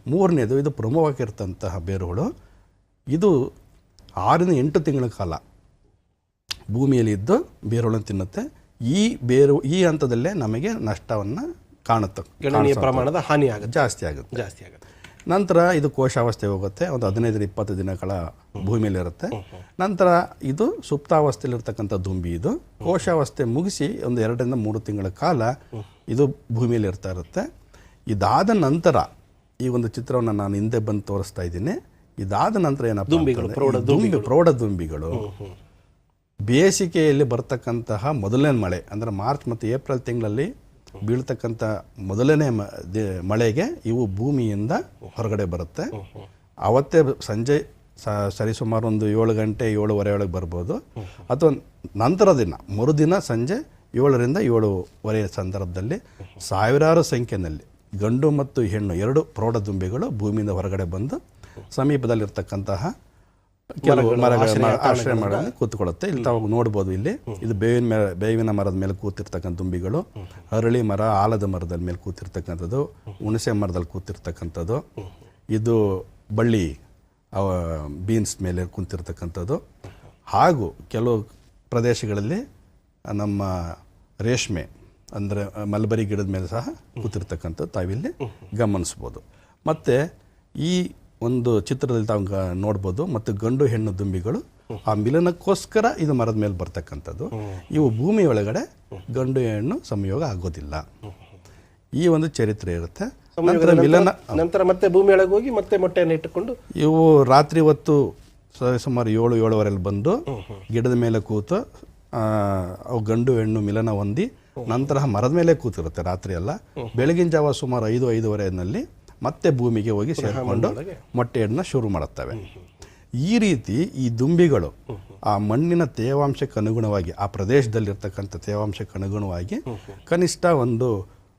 ಮೂರನೇದು ಇದು ಪ್ರಮುಖವಾಗಿರ್ತಂತಹ ಬೇರುಹುಳು ಇದು ಆರಿಂದ ಎಂಟು ತಿಂಗಳ ಕಾಲ ಭೂಮಿಯಲ್ಲಿ ಇದ್ದು ಬೇರುಗಳನ್ನು ತಿನ್ನುತ್ತೆ. ಈ ಬೇರು ಈ ಹಂತದಲ್ಲೇ ನಮಗೆ ನಷ್ಟವನ್ನು ಕಾಣುತ್ತೆ ಪ್ರಮಾಣದ ಹಾನಿ ಆಗುತ್ತೆ ಜಾಸ್ತಿ ಆಗುತ್ತೆ. ಜಾಸ್ತಿ ಆಗುತ್ತೆ. ನಂತರ ಇದು ಕೋಶಾವಸ್ಥೆ ಹೋಗುತ್ತೆ. ಒಂದು ಹದಿನೈದರಿಂದ ಇಪ್ಪತ್ತು ದಿನಗಳ ಭೂಮಿಯಲ್ಲಿರುತ್ತೆ. ನಂತರ ಇದು ಸುಪ್ತಾವಸ್ಥೆಯಲ್ಲಿರ್ತಕ್ಕಂಥ ದುಂಬಿ ಇದು. ಕೋಶಾವಸ್ಥೆ ಮುಗಿಸಿ ಒಂದು ಎರಡರಿಂದ ಮೂರು ತಿಂಗಳ ಕಾಲ ಇದು ಭೂಮಿಯಲ್ಲಿ ಇರ್ತಾ ಇರುತ್ತೆ. ಇದಾದ ನಂತರ ಈ ಒಂದು ಚಿತ್ರವನ್ನು ನಾನು ಹಿಂದೆ ಬಂದು ತೋರಿಸ್ತಾ ಇದ್ದೀನಿ. ಇದಾದ ನಂತರ ಏನಪ್ಪ ದುಂಬಿ ಪ್ರೌಢ ದುಂಬಿಗಳು. ಬೇಸಿಗೆಯಲ್ಲಿ ಬರ್ತಕ್ಕಂತಹ ಮೊದಲನೇ ಮಳೆ ಅಂದರೆ ಮಾರ್ಚ್ ಮತ್ತು ಏಪ್ರಿಲ್ ತಿಂಗಳಲ್ಲಿ ಬೀಳ್ತಕ್ಕಂಥ ಮೊದಲನೇ ಮಳೆಗೆ ಇವು ಭೂಮಿಯಿಂದ ಹೊರಗಡೆ ಬರುತ್ತೆ. ಅವತ್ತೇ ಸಂಜೆ ಸರಿಸುಮಾರು ಒಂದು ಏಳು ಗಂಟೆ, ಏಳುವರೆ ಒಳಗೆ ಬರ್ಬೋದು. ಅಥವಾ ನಂತರ ದಿನ, ಮರುದಿನ ಸಂಜೆ ಏಳರಿಂದ ಏಳುವರೆ ಸಂದರ್ಭದಲ್ಲಿ ಸಾವಿರಾರು ಸಂಖ್ಯೆಯಲ್ಲಿ ಗಂಡು ಮತ್ತು ಹೆಣ್ಣು ಎರಡು ಪ್ರೌಢದುಂಬಿಗಳು ಭೂಮಿಯಿಂದ ಹೊರಗಡೆ ಬಂದು ಸಮೀಪದಲ್ಲಿರ್ತಕ್ಕಂತಹ ಕೆಲವು ಮರಗಳ ಆಶ್ರಯ ಮರ ಕೂತ್ಕೊಳ್ಳುತ್ತೆ. ಇಲ್ಲಿ ತಾವು ನೋಡ್ಬೋದು ಇಲ್ಲಿ. ಇದು ಬೇವಿನ ಮೇಲೆ ಬೇವಿನ ಮರದ ಮೇಲೆ ಕೂತಿರ್ತಕ್ಕಂಥ ದುಂಬಿಗಳು ಅರಳಿ ಮರ ಆಲದ ಮರದ ಮೇಲೆ ಕೂತಿರ್ತಕ್ಕಂಥದ್ದು. ಹುಣಸೆ ಮರದಲ್ಲಿ ಕೂತಿರ್ತಕ್ಕಂಥದ್ದು. ಇದು ಬಳ್ಳಿ ಅವ ಬೀನ್ಸ್ ಮೇಲೆ ಕೂತಿರ್ತಕ್ಕಂಥದ್ದು. ಹಾಗೂ ಕೆಲವು ಪ್ರದೇಶಗಳಲ್ಲಿ ನಮ್ಮ ರೇಷ್ಮೆ ಅಂದರೆ ಮಲ್ಬರಿ ಗಿಡದ ಮೇಲೆ ಸಹ ಕೂತಿರ್ತಕ್ಕಂಥದ್ದು ತಾವಿಲ್ಲಿ ಗಮನಿಸ್ಬೋದು. ಮತ್ತು ಈ ಒಂದು ಚಿತ್ರದಲ್ಲಿ ತಾವು ನೋಡ್ಬೋದು ಮತ್ತು ಗಂಡು ಹೆಣ್ಣು ದುಂಬಿಗಳು ಆ ಮಿಲನಕ್ಕೋಸ್ಕರ ಇದು ಮರದ ಮೇಲೆ ಬರ್ತಕ್ಕಂಥದ್ದು. ಇವು ಭೂಮಿ ಒಳಗಡೆ ಗಂಡು ಹೆಣ್ಣು ಸಂಯೋಗ ಆಗೋದಿಲ್ಲ. ಈ ಒಂದು ಚರಿತ್ರೆ ಇರುತ್ತೆ. ನಂತರ ಮಿಲನ ನಂತರ ಮತ್ತೆ ಭೂಮಿ ಒಳಗೆ ಹೋಗಿ ಮತ್ತೆ ಮೊಟ್ಟೆಯನ್ನು ಇಟ್ಟುಕೊಂಡು ಇವು ರಾತ್ರಿ ಹೊತ್ತು ಸುಮಾರು ಏಳು ಏಳುವರೆಲ್ಲಿ ಬಂದು ಗಿಡದ ಮೇಲೆ ಕೂತು ಅವು ಗಂಡು ಹೆಣ್ಣು ಮಿಲನ ಹೊಂದಿ ನಂತರ ಮರದ ಮೇಲೆ ಕೂತಿರುತ್ತೆ ರಾತ್ರಿ ಎಲ್ಲ. ಬೆಳಗಿನ ಜಾವ ಸುಮಾರು ಐದು ಐದೂವರೆನಲ್ಲಿ ಮತ್ತೆ ಭೂಮಿಗೆ ಹೋಗಿ ಸೇರಿಕೊಂಡು ಮೊಟ್ಟೆಯನ್ನು ಶುರು ಮಾಡುತ್ತವೆ. ಈ ರೀತಿ ಈ ದುಂಬಿಗಳು ಆ ಮಣ್ಣಿನ ತೇವಾಂಶಕ್ಕೆ ಅನುಗುಣವಾಗಿ ಆ ಪ್ರದೇಶದಲ್ಲಿರ್ತಕ್ಕಂಥ ತೇವಾಂಶಕ್ಕೆ ಅನುಗುಣವಾಗಿ ಕನಿಷ್ಠ ಒಂದು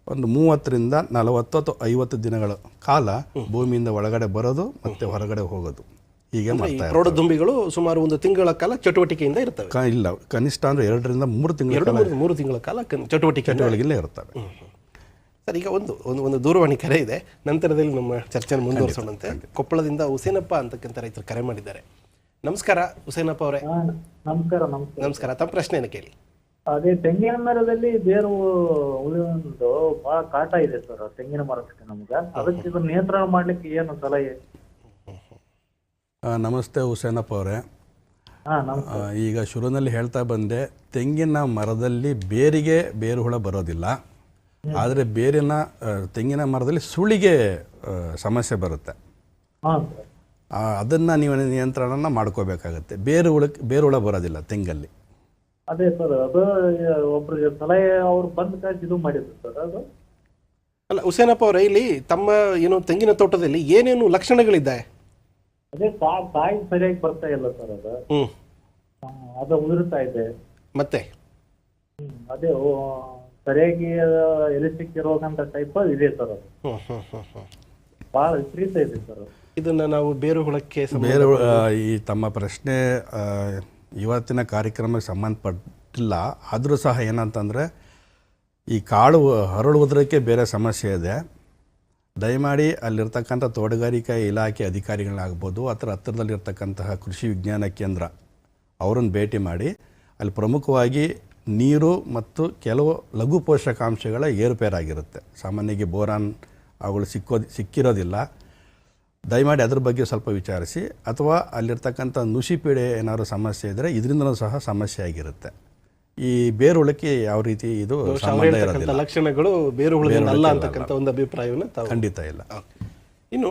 ಒಂದು ಮೂವತ್ತರಿಂದ ನಲವತ್ತು ಅಥವಾ ಐವತ್ತು ದಿನಗಳ ಕಾಲ ಭೂಮಿಯಿಂದ ಒಳಗಡೆ ಬರೋದು ಮತ್ತೆ ಹೊರಗಡೆ ಹೋಗೋದು. ಹೀಗೆ ಈ ದುಂಬಿಗಳು. ಸುಮಾರು ಒಂದು ತಿಂಗಳ ಕಾಲ ಚಟುವಟಿಕೆಯಿಂದ ಇರ್ತವೆ. ಇಲ್ಲ ಕನಿಷ್ಠ ಅಂದ್ರೆ ಎರಡರಿಂದ ಮೂರು ತಿಂಗಳ ಮೂರು ತಿಂಗಳ ಕಾಲ ಚಟುವಟಿಕೆ ಇರ್ತವೆ. ಸರ್ ಈಗ ಒಂದು ಒಂದು ಒಂದು ದೂರವಾಣಿ ಕರೆ ಇದೆ. ನಂತರದಲ್ಲಿ ನಮ್ಮ ಚರ್ಚೆಯನ್ನು ಮುಂದುವರಿಸೋಣಂತೆ. ಕೊಪ್ಪಳದಿಂದ ಹುಸೇನಪ್ಪ ಅಂತಕ್ಕಂಥ ರೈತರು ಕರೆ ಮಾಡಿದ್ದಾರೆ. ನಮಸ್ಕಾರ ಹುಸೇನಪ್ಪ ಅವರೇ. ನಮಸ್ಕಾರ ನಮಸ್ಕಾರ. ತಮ್ಮ ಪ್ರಶ್ನೆ ಪ್ರಶ್ನೆಯನ್ನು ಕೇಳಿ. ಅದೇ ತೆಂಗಿನ ಮರದಲ್ಲಿ ಬೇರು ಉಳಿದೊಂದು ಬಹಳ ಕಾಟ ಇದೆ ಸರ್ ತೆಂಗಿನ ಮರಕ್ಕೆ ನಮ್ಗೆ. ಅದಕ್ಕೆ ಇದು ನಿಯಂತ್ರಣ ಮಾಡ್ಲಿಕ್ಕೆ ಏನು ಸಲಹೆ? ಆ, ನಮಸ್ತೆ ಹುಸೇನಪ್ಪ ಅವರೇ. ಈಗ ಶುರುವಿನಲ್ಲಿ ಹೇಳ್ತಾ ಬಂದೆ ತೆಂಗಿನ ಮರದಲ್ಲಿ ಬೇರಿಗೆ ಬೇರು ಹುಳ ಬರೋದಿಲ್ಲ. ಆದರೆ ಬೇರಿನ ತೆಂಗಿನ ಮರದಲ್ಲಿ ಸುಳಿಗೆ ಸಮಸ್ಯೆ ಬರುತ್ತೆ. ಹಾ. ಸರ್ ಆ, ಅದನ್ನ ನೀವು ನಿಯಂತ್ರಣನ ಮಾಡ್ಕೋಬೇಕಾಗತ್ತೆ. ಬೇರು ಹುಳಕ್ಕೆ ಬೇರು ಹುಳ ಬರೋದಿಲ್ಲ ತೆಂಗಲ್ಲಿ. ಅದೇ ಸರ್ ಅದು ಒಬ್ರಿಗೆ ಸಲಹೆ ಅವ್ರು ಬಂದ ಇದು ಮಾಡಿದ್ರು ಸರ್ ಅದು? ಅಲ್ಲ ಹುಸೇನಪ್ಪ ಅವರೇ ಇಲ್ಲಿ ತಮ್ಮ ಏನು ತೆಂಗಿನ ತೋಟದಲ್ಲಿ ಏನೇನು ಲಕ್ಷಣಗಳಿದ್ದಾವೆ? ಅದೇ ಕಾಯಿ ಸರಿಯಾಗಿ ಬರ್ತಾ ಇಲ್ಲ ಸರ್ ಅದು. ಹ್ಮ್. ಅದು ಉದುರ್ತಾ ಇದೆ. ಮತ್ತೆ? ಅದೇ ಓ, ಸರಿಯಾಗಿ ಎಲೆ ಸಿಕ್ಕಿರೋಕಂತ ಟೈಪ್ ಇದೆ ಸರ್ ಅದು. ಹ್ಮ್ ಹ್ಮ್ ಹ್ಮ್ ಹ್ಮ್. ಬಹಳ ವಿಪರೀತ ಇದೆ ಸರ್ ಇದನ್ನ ನಾವು ಬೇರು ಹುಳಕ್ಕೆ ಸಂಬಂಧ- ಬೇರೆ ಈ ತಮ್ಮ ಪ್ರಶ್ನೆ ಆ, ಇವತ್ತಿನ ಕಾರ್ಯಕ್ರಮಕ್ಕೆ ಸಂಬಂಧಪಟ್ಟಿಲ್ಲ. ಆದರೂ ಸಹ ಏನಂತಂದರೆ ಈ ಕಾಳು ಹರಡುವುದಕ್ಕೆ ಬೇರೆ ಸಮಸ್ಯೆ ಇದೆ. ದಯಮಾಡಿ ಅಲ್ಲಿರ್ತಕ್ಕಂಥ ತೋಟಗಾರಿಕಾ ಇಲಾಖೆ ಅಧಿಕಾರಿಗಳಾಗ್ಬೋದು ಅಥವಾ ಹತ್ತಿರದಲ್ಲಿರ್ತಕ್ಕಂತಹ ಕೃಷಿ ವಿಜ್ಞಾನ ಕೇಂದ್ರ ಅವರನ್ನು ಭೇಟಿ ಮಾಡಿ. ಅಲ್ಲಿ ಪ್ರಮುಖವಾಗಿ ನೀರು ಮತ್ತು ಕೆಲವು ಲಘು ಪೋಷಕಾಂಶಗಳ ಏರುಪೇರಾಗಿರುತ್ತೆ. ಸಾಮಾನ್ಯವಾಗಿ ಬೋರಾನ್ ಅವುಗಳು ಸಿಕ್ಕೋದು ಸಿಕ್ಕಿರೋದಿಲ್ಲ. ದಯಮಾಡಿ ಅದ್ರ ಬಗ್ಗೆ ಸ್ವಲ್ಪ ವಿಚಾರಿಸಿ. ಅಥವಾ ಅಲ್ಲಿರ್ತಕ್ಕಂಥ ನುಸಿಪೀಡೆ ಏನಾದರೂ ಸಮಸ್ಯೆ ಇದ್ದರೆ ಇದರಿಂದಲೂ ಸಹ ಸಮಸ್ಯೆ ಆಗಿರುತ್ತೆ ಈ ಬೇರುಳಕ್ಕೆ ಯಾವ ರೀತಿ ಇದು ಲಕ್ಷಣಗಳು ಬೇರು ಹುಳದಿಂದ ಅಲ್ಲ ಅಂತಕ್ಕಂಥ ಒಂದು ಅಭಿಪ್ರಾಯವನ್ನು ತಾವು ಖಂಡಿತ ಇಲ್ಲ. ಇನ್ನು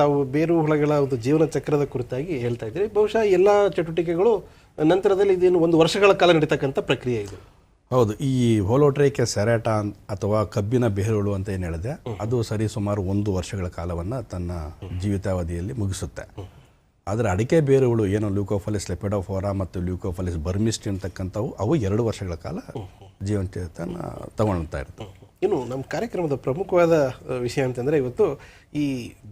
ತಾವು ಬೇರು ಹುಳಗಳ ಒಂದು ಜೀವನ ಚಕ್ರದ ಕುರಿತಾಗಿ ಹೇಳ್ತಾ ಇದ್ದೀರಿ. ಬಹುಶಃ ಎಲ್ಲ ಚಟುವಟಿಕೆಗಳು ನಂತರದಲ್ಲಿ ಇದೇನು ಒಂದು ವರ್ಷಗಳ ಕಾಲ ನಡೀತಕ್ಕಂಥ ಪ್ರಕ್ರಿಯೆ ಇದು. ಹೌದು ಈ ಹೋಲೋಟ್ರೇಕೆ ಸೆರಾಟ ಅಥವಾ ಕಬ್ಬಿನ ಬೇರುಳು ಅಂತ ಏನು ಹೇಳಿದೆ ಅದು ಸರಿ ಸುಮಾರು ಒಂದು ವರ್ಷಗಳ ಕಾಲವನ್ನು ತನ್ನ ಜೀವಿತಾವಧಿಯಲ್ಲಿ ಮುಗಿಸುತ್ತೆ. ಆದರೆ ಅಡಿಕೆ ಬೇರುಗಳು ಏನು ಲ್ಯೂಕೋಫಲಿಸ್ ಲೆಪಿಡೋಫೋರಾ ಮತ್ತು ಲ್ಯೂಕೋಫಲಿಸ್ ಬರ್ಮಿಸ್ಟ್ ಅಂತಕ್ಕಂಥವು ಅವು ಎರಡು ವರ್ಷಗಳ ಕಾಲ ಜೀವಂತನ ತಗೊಳ್ತಾ ಇರ್ತವೆ ಇನ್ನು ನಮ್ಮ ಕಾರ್ಯಕ್ರಮದ ಪ್ರಮುಖವಾದ ವಿಷಯ ಅಂತಂದರೆ ಇವತ್ತು ಈ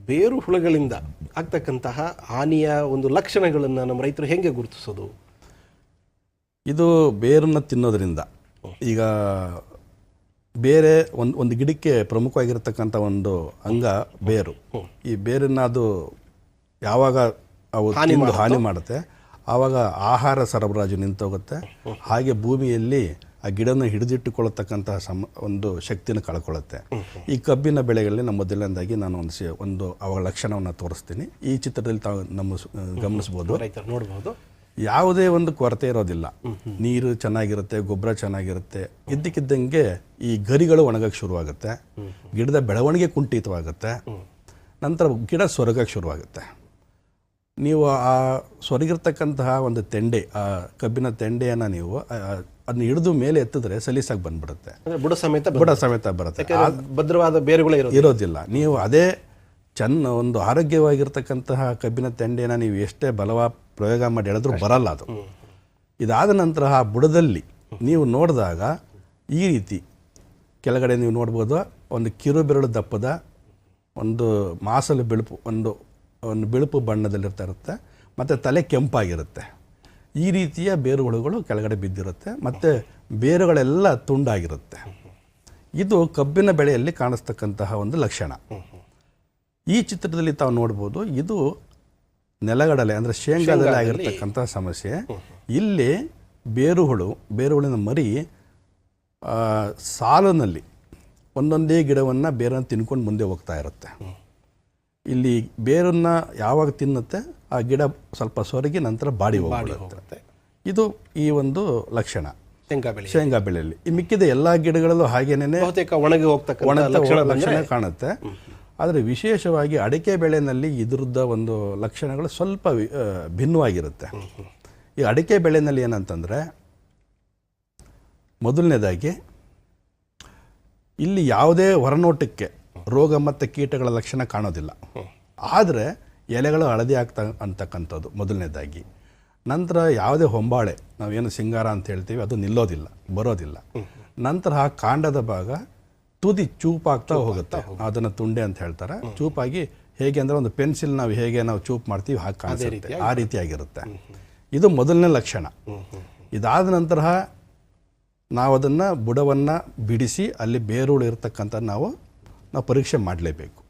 ಬೇರು ಹುಳಗಳಿಂದ ಆಗ್ತಕ್ಕಂತಹ ಹಾನಿಯ ಒಂದು ಲಕ್ಷಣಗಳನ್ನು ನಮ್ಮ ರೈತರು ಹೇಗೆ ಗುರುತಿಸೋದು? ಇದು ಬೇರನ್ನು ತಿನ್ನೋದ್ರಿಂದ. ಈಗ ಬೇರೆ ಒಂದು ಒಂದು ಗಿಡಕ್ಕೆ ಪ್ರಮುಖವಾಗಿರತಕ್ಕಂಥ ಒಂದು ಅಂಗ ಬೇರು. ಈ ಬೇರನ್ನ ಅದು ಯಾವಾಗ ಅವು ತಿಂದು ಹಾನಿ ಮಾಡುತ್ತೆ ಆವಾಗ ಆಹಾರ ಸರಬರಾಜು ನಿಂತೋಗುತ್ತೆ. ಹಾಗೆ ಭೂಮಿಯಲ್ಲಿ ಆ ಗಿಡನ ಹಿಡಿದಿಟ್ಟುಕೊಳ್ಳತಕ್ಕಂತಹ ಸಮ ಒಂದು ಶಕ್ತಿನ ಕಳ್ಕೊಳ್ಳುತ್ತೆ. ಈ ಕಬ್ಬಿನ ಬೆಳೆಗಳಲ್ಲಿ ನಮ್ಮ ಮೊದಲನೇದಾಗಿ ನಾನು ಒಂದು ಒಂದು ಅವ ಲಕ್ಷಣವನ್ನು ತೋರಿಸ್ತೀನಿ. ಈ ಚಿತ್ರದಲ್ಲಿ ತಾವು ನಮ್ಮ ಗಮನಿಸ್ಬೋದು. ರೈತರು ನೋಡಬಹುದು ಯಾವುದೇ ಒಂದು ಕೊರತೆ ಇರೋದಿಲ್ಲ. ನೀರು ಚೆನ್ನಾಗಿರುತ್ತೆ ಗೊಬ್ಬರ ಚೆನ್ನಾಗಿರುತ್ತೆ. ಇದ್ದಕ್ಕಿದ್ದಂಗೆ ಈ ಗರಿಗಳು ಒಣಗಕ್ಕೆ ಶುರುವಾಗುತ್ತೆ. ಗಿಡದ ಬೆಳವಣಿಗೆ ಕುಂಠಿತವಾಗುತ್ತೆ. ನಂತರ ಗಿಡ ಸೊರಗಕ್ಕೆ ಶುರುವಾಗುತ್ತೆ. ನೀವು ಆ ಸೊರಗಿರ್ತಕ್ಕಂತಹ ಒಂದು ತೆಂಡೆ ಆ ಕಬ್ಬಿನ ತೆಂಡೆಯನ್ನು ನೀವು ಅದನ್ನ ಹಿಡಿದು ಮೇಲೆ ಎತ್ತಿದ್ರೆ ಸಲೀಸಾಗಿ ಬಂದ್ಬಿಡುತ್ತೆ. ಅಂದ್ರೆ ಬುಡ ಸಮೇತ ಬುಡ ಸಮೇತ ಬರುತ್ತೆ. ಭದ್ರವಾದ ಬೇರುಗಳು ಇರೋದು ಇರೋದಿಲ್ಲ. ನೀವು ಅದೇ ಚೆನ್ನ ಒಂದು ಆರೋಗ್ಯವಾಗಿರ್ತಕ್ಕಂತಹ ಕಬ್ಬಿನ ತೆಂಡೆನ ನೀವು ಎಷ್ಟೇ ಬಲವ ಪ್ರಯೋಗ ಮಾಡಿ ಹೇಳಿದ್ರೂ ಬರಲ್ಲ ಅದು. ಇದಾದ ನಂತರ ಆ ಬುಡದಲ್ಲಿ ನೀವು ನೋಡಿದಾಗ ಈ ರೀತಿ ಕೆಳಗಡೆ ನೀವು ನೋಡ್ಬೋದು ಒಂದು ಕಿರು ಬೆರಳು ದಪ್ಪದ ಒಂದು ಮಾಸಲು ಬಿಳುಪು ಒಂದು ಒಂದು ಬಿಳುಪು ಬಣ್ಣದಲ್ಲಿರ್ತಾ ಇರುತ್ತೆ. ಮತ್ತು ತಲೆ ಕೆಂಪಾಗಿರುತ್ತೆ. ಈ ರೀತಿಯ ಬೇರುಗಳುಗಳು ಕೆಳಗಡೆ ಬಿದ್ದಿರುತ್ತೆ. ಮತ್ತು ಬೇರುಗಳೆಲ್ಲ ತುಂಡಾಗಿರುತ್ತೆ. ಇದು ಕಬ್ಬಿನ ಬೆಳೆಯಲ್ಲಿ ಕಾಣಿಸ್ತಕ್ಕಂತಹ ಒಂದು ಲಕ್ಷಣ. ಈ ಚಿತ್ರದಲ್ಲಿ ತಾವು ನೋಡ್ಬೋದು ಇದು ನೆಲಗಡಲೆ ಅಂದರೆ ಶೇಂಗಾದಲ್ಲಿ ಆಗಿರ್ತಕ್ಕಂಥ ಸಮಸ್ಯೆ. ಇಲ್ಲಿ ಬೇರುಹುಳು ಬೇರುಹುಳಿನ ಮರಿ ಆ, ಸಾಲಿನಲ್ಲಿ ಒಂದೊಂದೇ ಗಿಡವನ್ನು ಬೇರನ್ನು ತಿನ್ಕೊಂಡು ಮುಂದೆ ಹೋಗ್ತಾ ಇರುತ್ತೆ. ಇಲ್ಲಿ ಬೇರನ್ನು ಯಾವಾಗ ತಿನ್ನುತ್ತೆ ಆ ಗಿಡ ಸ್ವಲ್ಪ ಸೊರಗಿ ನಂತರ ಬಾಡಿ ಹೋಗ್ಬಿಡುತ್ತೆ. ಹೋಗುತ್ತೆ ಇದು ಈ ಒಂದು ಲಕ್ಷಣ. ಶೇಂಗಾ ಬೆಳೆ ಶೇಂಗಾ ಬೆಳೆಯಲ್ಲಿ. ಈ ಮಿಕ್ಕಿದ ಎಲ್ಲ ಗಿಡಗಳಲ್ಲೂ ಹಾಗೇನೇ ಒಣಗಿ ಹೋಗ್ತಕ್ಕ ಲಕ್ಷಣ ಲಕ್ಷಣ ಕಾಣುತ್ತೆ. ಆದರೆ ವಿಶೇಷವಾಗಿ ಅಡಿಕೆ ಬೆಳೆನಲ್ಲಿ ಇದ್ರದ್ದ ಒಂದು ಲಕ್ಷಣಗಳು ಸ್ವಲ್ಪ ಭಿನ್ನವಾಗಿರುತ್ತೆ. ಈ ಅಡಿಕೆ ಬೆಳೆನಲ್ಲಿ ಏನಂತಂದರೆ ಮೊದಲನೇದಾಗಿ ಇಲ್ಲಿ ಯಾವುದೇ ಹೊರನೋಟಕ್ಕೆ ರೋಗ ಮತ್ತು ಕೀಟಗಳ ಲಕ್ಷಣ ಕಾಣೋದಿಲ್ಲ. ಆದರೆ ಎಲೆಗಳು ಹಳದಿ ಆಗ್ತಾ ಅಂತಕ್ಕಂಥದ್ದು ಮೊದಲನೇದಾಗಿ. ನಂತರ ಯಾವುದೇ ಹೊಂಬಾಳೆ, ನಾವೇನು ಸಿಂಗಾರ ಅಂತ ಹೇಳ್ತೀವಿ, ಅದು ನಿಲ್ಲೋದಿಲ್ಲ, ಬರೋದಿಲ್ಲ. ನಂತರ ಆ ಕಾಂಡದ ಭಾಗ ತುದಿ ಚೂಪಾಗ್ತಾ ಹೋಗುತ್ತೆ. ಅದನ್ನು ತುಂಡೆ ಅಂತ ಹೇಳ್ತಾರೆ. ಚೂಪಾಗಿ ಹೇಗೆ ಅಂದ್ರೆ ಒಂದು ಪೆನ್ಸಿಲ್ ನಾವು ಹೇಗೆ ನಾವು ಚೂಪ್ ಮಾಡ್ತೀವಿ ಹಾಗೆ ಕಾಣಿಸುತ್ತೆ. ಆ ರೀತಿಯಾಗಿರುತ್ತೆ ಇದು ಮೊದಲನೇ ಲಕ್ಷಣ. ಇದಾದ ನಂತರ ನಾವು ಅದನ್ನು ಬುಡವನ್ನು ಬಿಡಿಸಿ ಅಲ್ಲಿ ಬೇರುಳು ಇರತಕ್ಕಂಥ ನಾವು ನಾವು ಪರೀಕ್ಷೆ ಮಾಡಲೇಬೇಕು.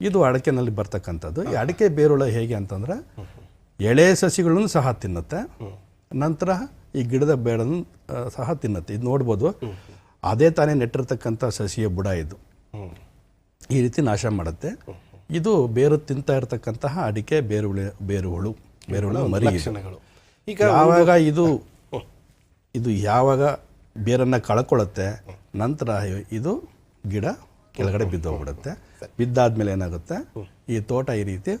ಇದು ಅಡಕೆನಲ್ಲಿ ಬರ್ತಕ್ಕಂಥದ್ದು. ಈ ಅಡಿಕೆ ಬೇರುಳ ಹೇಗೆ ಅಂತಂದ್ರೆ ಎಳೆ ಸಸಿಗಳನ್ನು ಸಹ ತಿನ್ನುತ್ತೆ. ನಂತರ ಈ ಗಿಡದ ಬೇಡನ್ನು ಸಹ ತಿನ್ನುತ್ತೆ. ಇದು ನೋಡ್ಬೋದು. ಅದೇ ತಾನೇ ನೆಟ್ಟಿರ್ತಕ್ಕಂಥ ಸಸಿಯ ಬುಡ ಇದು. ಈ ರೀತಿ ನಾಶ ಮಾಡುತ್ತೆ. ಇದು ಬೇರು ತಿಂತಾ ಇರತಕ್ಕಂತಹ ಅಡಿಕೆ ಬೇರುಳೆ ಬೇರುಹುಳು ಬೇರುಳ ಮರಿ ಈಗ ಯಾವಾಗ ಇದು ಇದು ಯಾವಾಗ ಬೇರನ್ನು ಕಳ್ಕೊಳ್ಳುತ್ತೆ ನಂತರ ಇದು ಗಿಡ ಕೆಳಗಡೆ ಬಿದ್ದೋಗ್ಬಿಡುತ್ತೆ. ಬಿದ್ದಾದ್ಮೇಲೆ ಏನಾಗುತ್ತೆ? ಈ ತೋಟ ಈ ರೀತಿ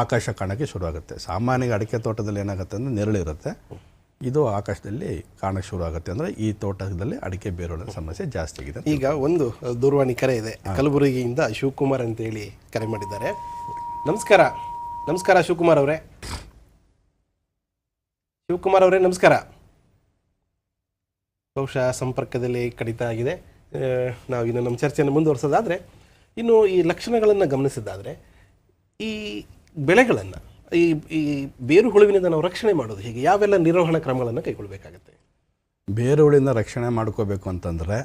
ಆಕಾಶ ಕಾಣೋಕ್ಕೆ ಶುರುವಾಗುತ್ತೆ. ಸಾಮಾನ್ಯ ಅಡಿಕೆ ತೋಟದಲ್ಲಿ ಏನಾಗುತ್ತೆ ಅಂದರೆ ನೆರಳಿರುತ್ತೆ. ಇದು ಆಕಾಶದಲ್ಲಿ ಕಾಣಕ್ಕೆ ಶುರು ಆಗುತ್ತೆ ಅಂದರೆ ಈ ತೋಟದಲ್ಲಿ ಅಡಿಕೆ ಬೇರೋಣ ಸಮಸ್ಯೆ ಜಾಸ್ತಿ ಆಗಿದೆ ಈಗ ಒಂದು ದೂರವಾಣಿ ಕರೆ ಇದೆ. ಕಲಬುರಗಿಯಿಂದ ಶಿವಕುಮಾರ್ ಅಂತೇಳಿ ಕರೆ ಮಾಡಿದ್ದಾರೆ. ನಮಸ್ಕಾರ. ನಮಸ್ಕಾರ ಶಿವಕುಮಾರ್ ಅವರೇ. ಶಿವಕುಮಾರ್ ಅವರೇ ನಮಸ್ಕಾರ. ಬಹುಶಃ ಸಂಪರ್ಕದಲ್ಲಿ ಕಡಿತ ಆಗಿದೆ. ನಾವು ಇನ್ನು ನಮ್ಮ ಚರ್ಚೆಯನ್ನು ಮುಂದುವರಿಸೋದಾದರೆ ಇನ್ನು ಈ ಲಕ್ಷಣಗಳನ್ನು ಗಮನಿಸಿದ್ದಾದರೆ ಈ ಬೆಳೆಗಳನ್ನು ಈ ಈ ಬೇರು ಹುಳುವಿನಿಂದ ನಾವು ರಕ್ಷಣೆ ಮಾಡೋದು ಹೇಗೆ? ಯಾವೆಲ್ಲ ನಿರ್ವಹಣಾ ಕ್ರಮಗಳನ್ನು ಕೈಗೊಳ್ಳಬೇಕಾಗುತ್ತೆ? ಬೇರು ಹುಳುವಿನ ರಕ್ಷಣೆ ಮಾಡ್ಕೋಬೇಕು ಅಂತಂದರೆ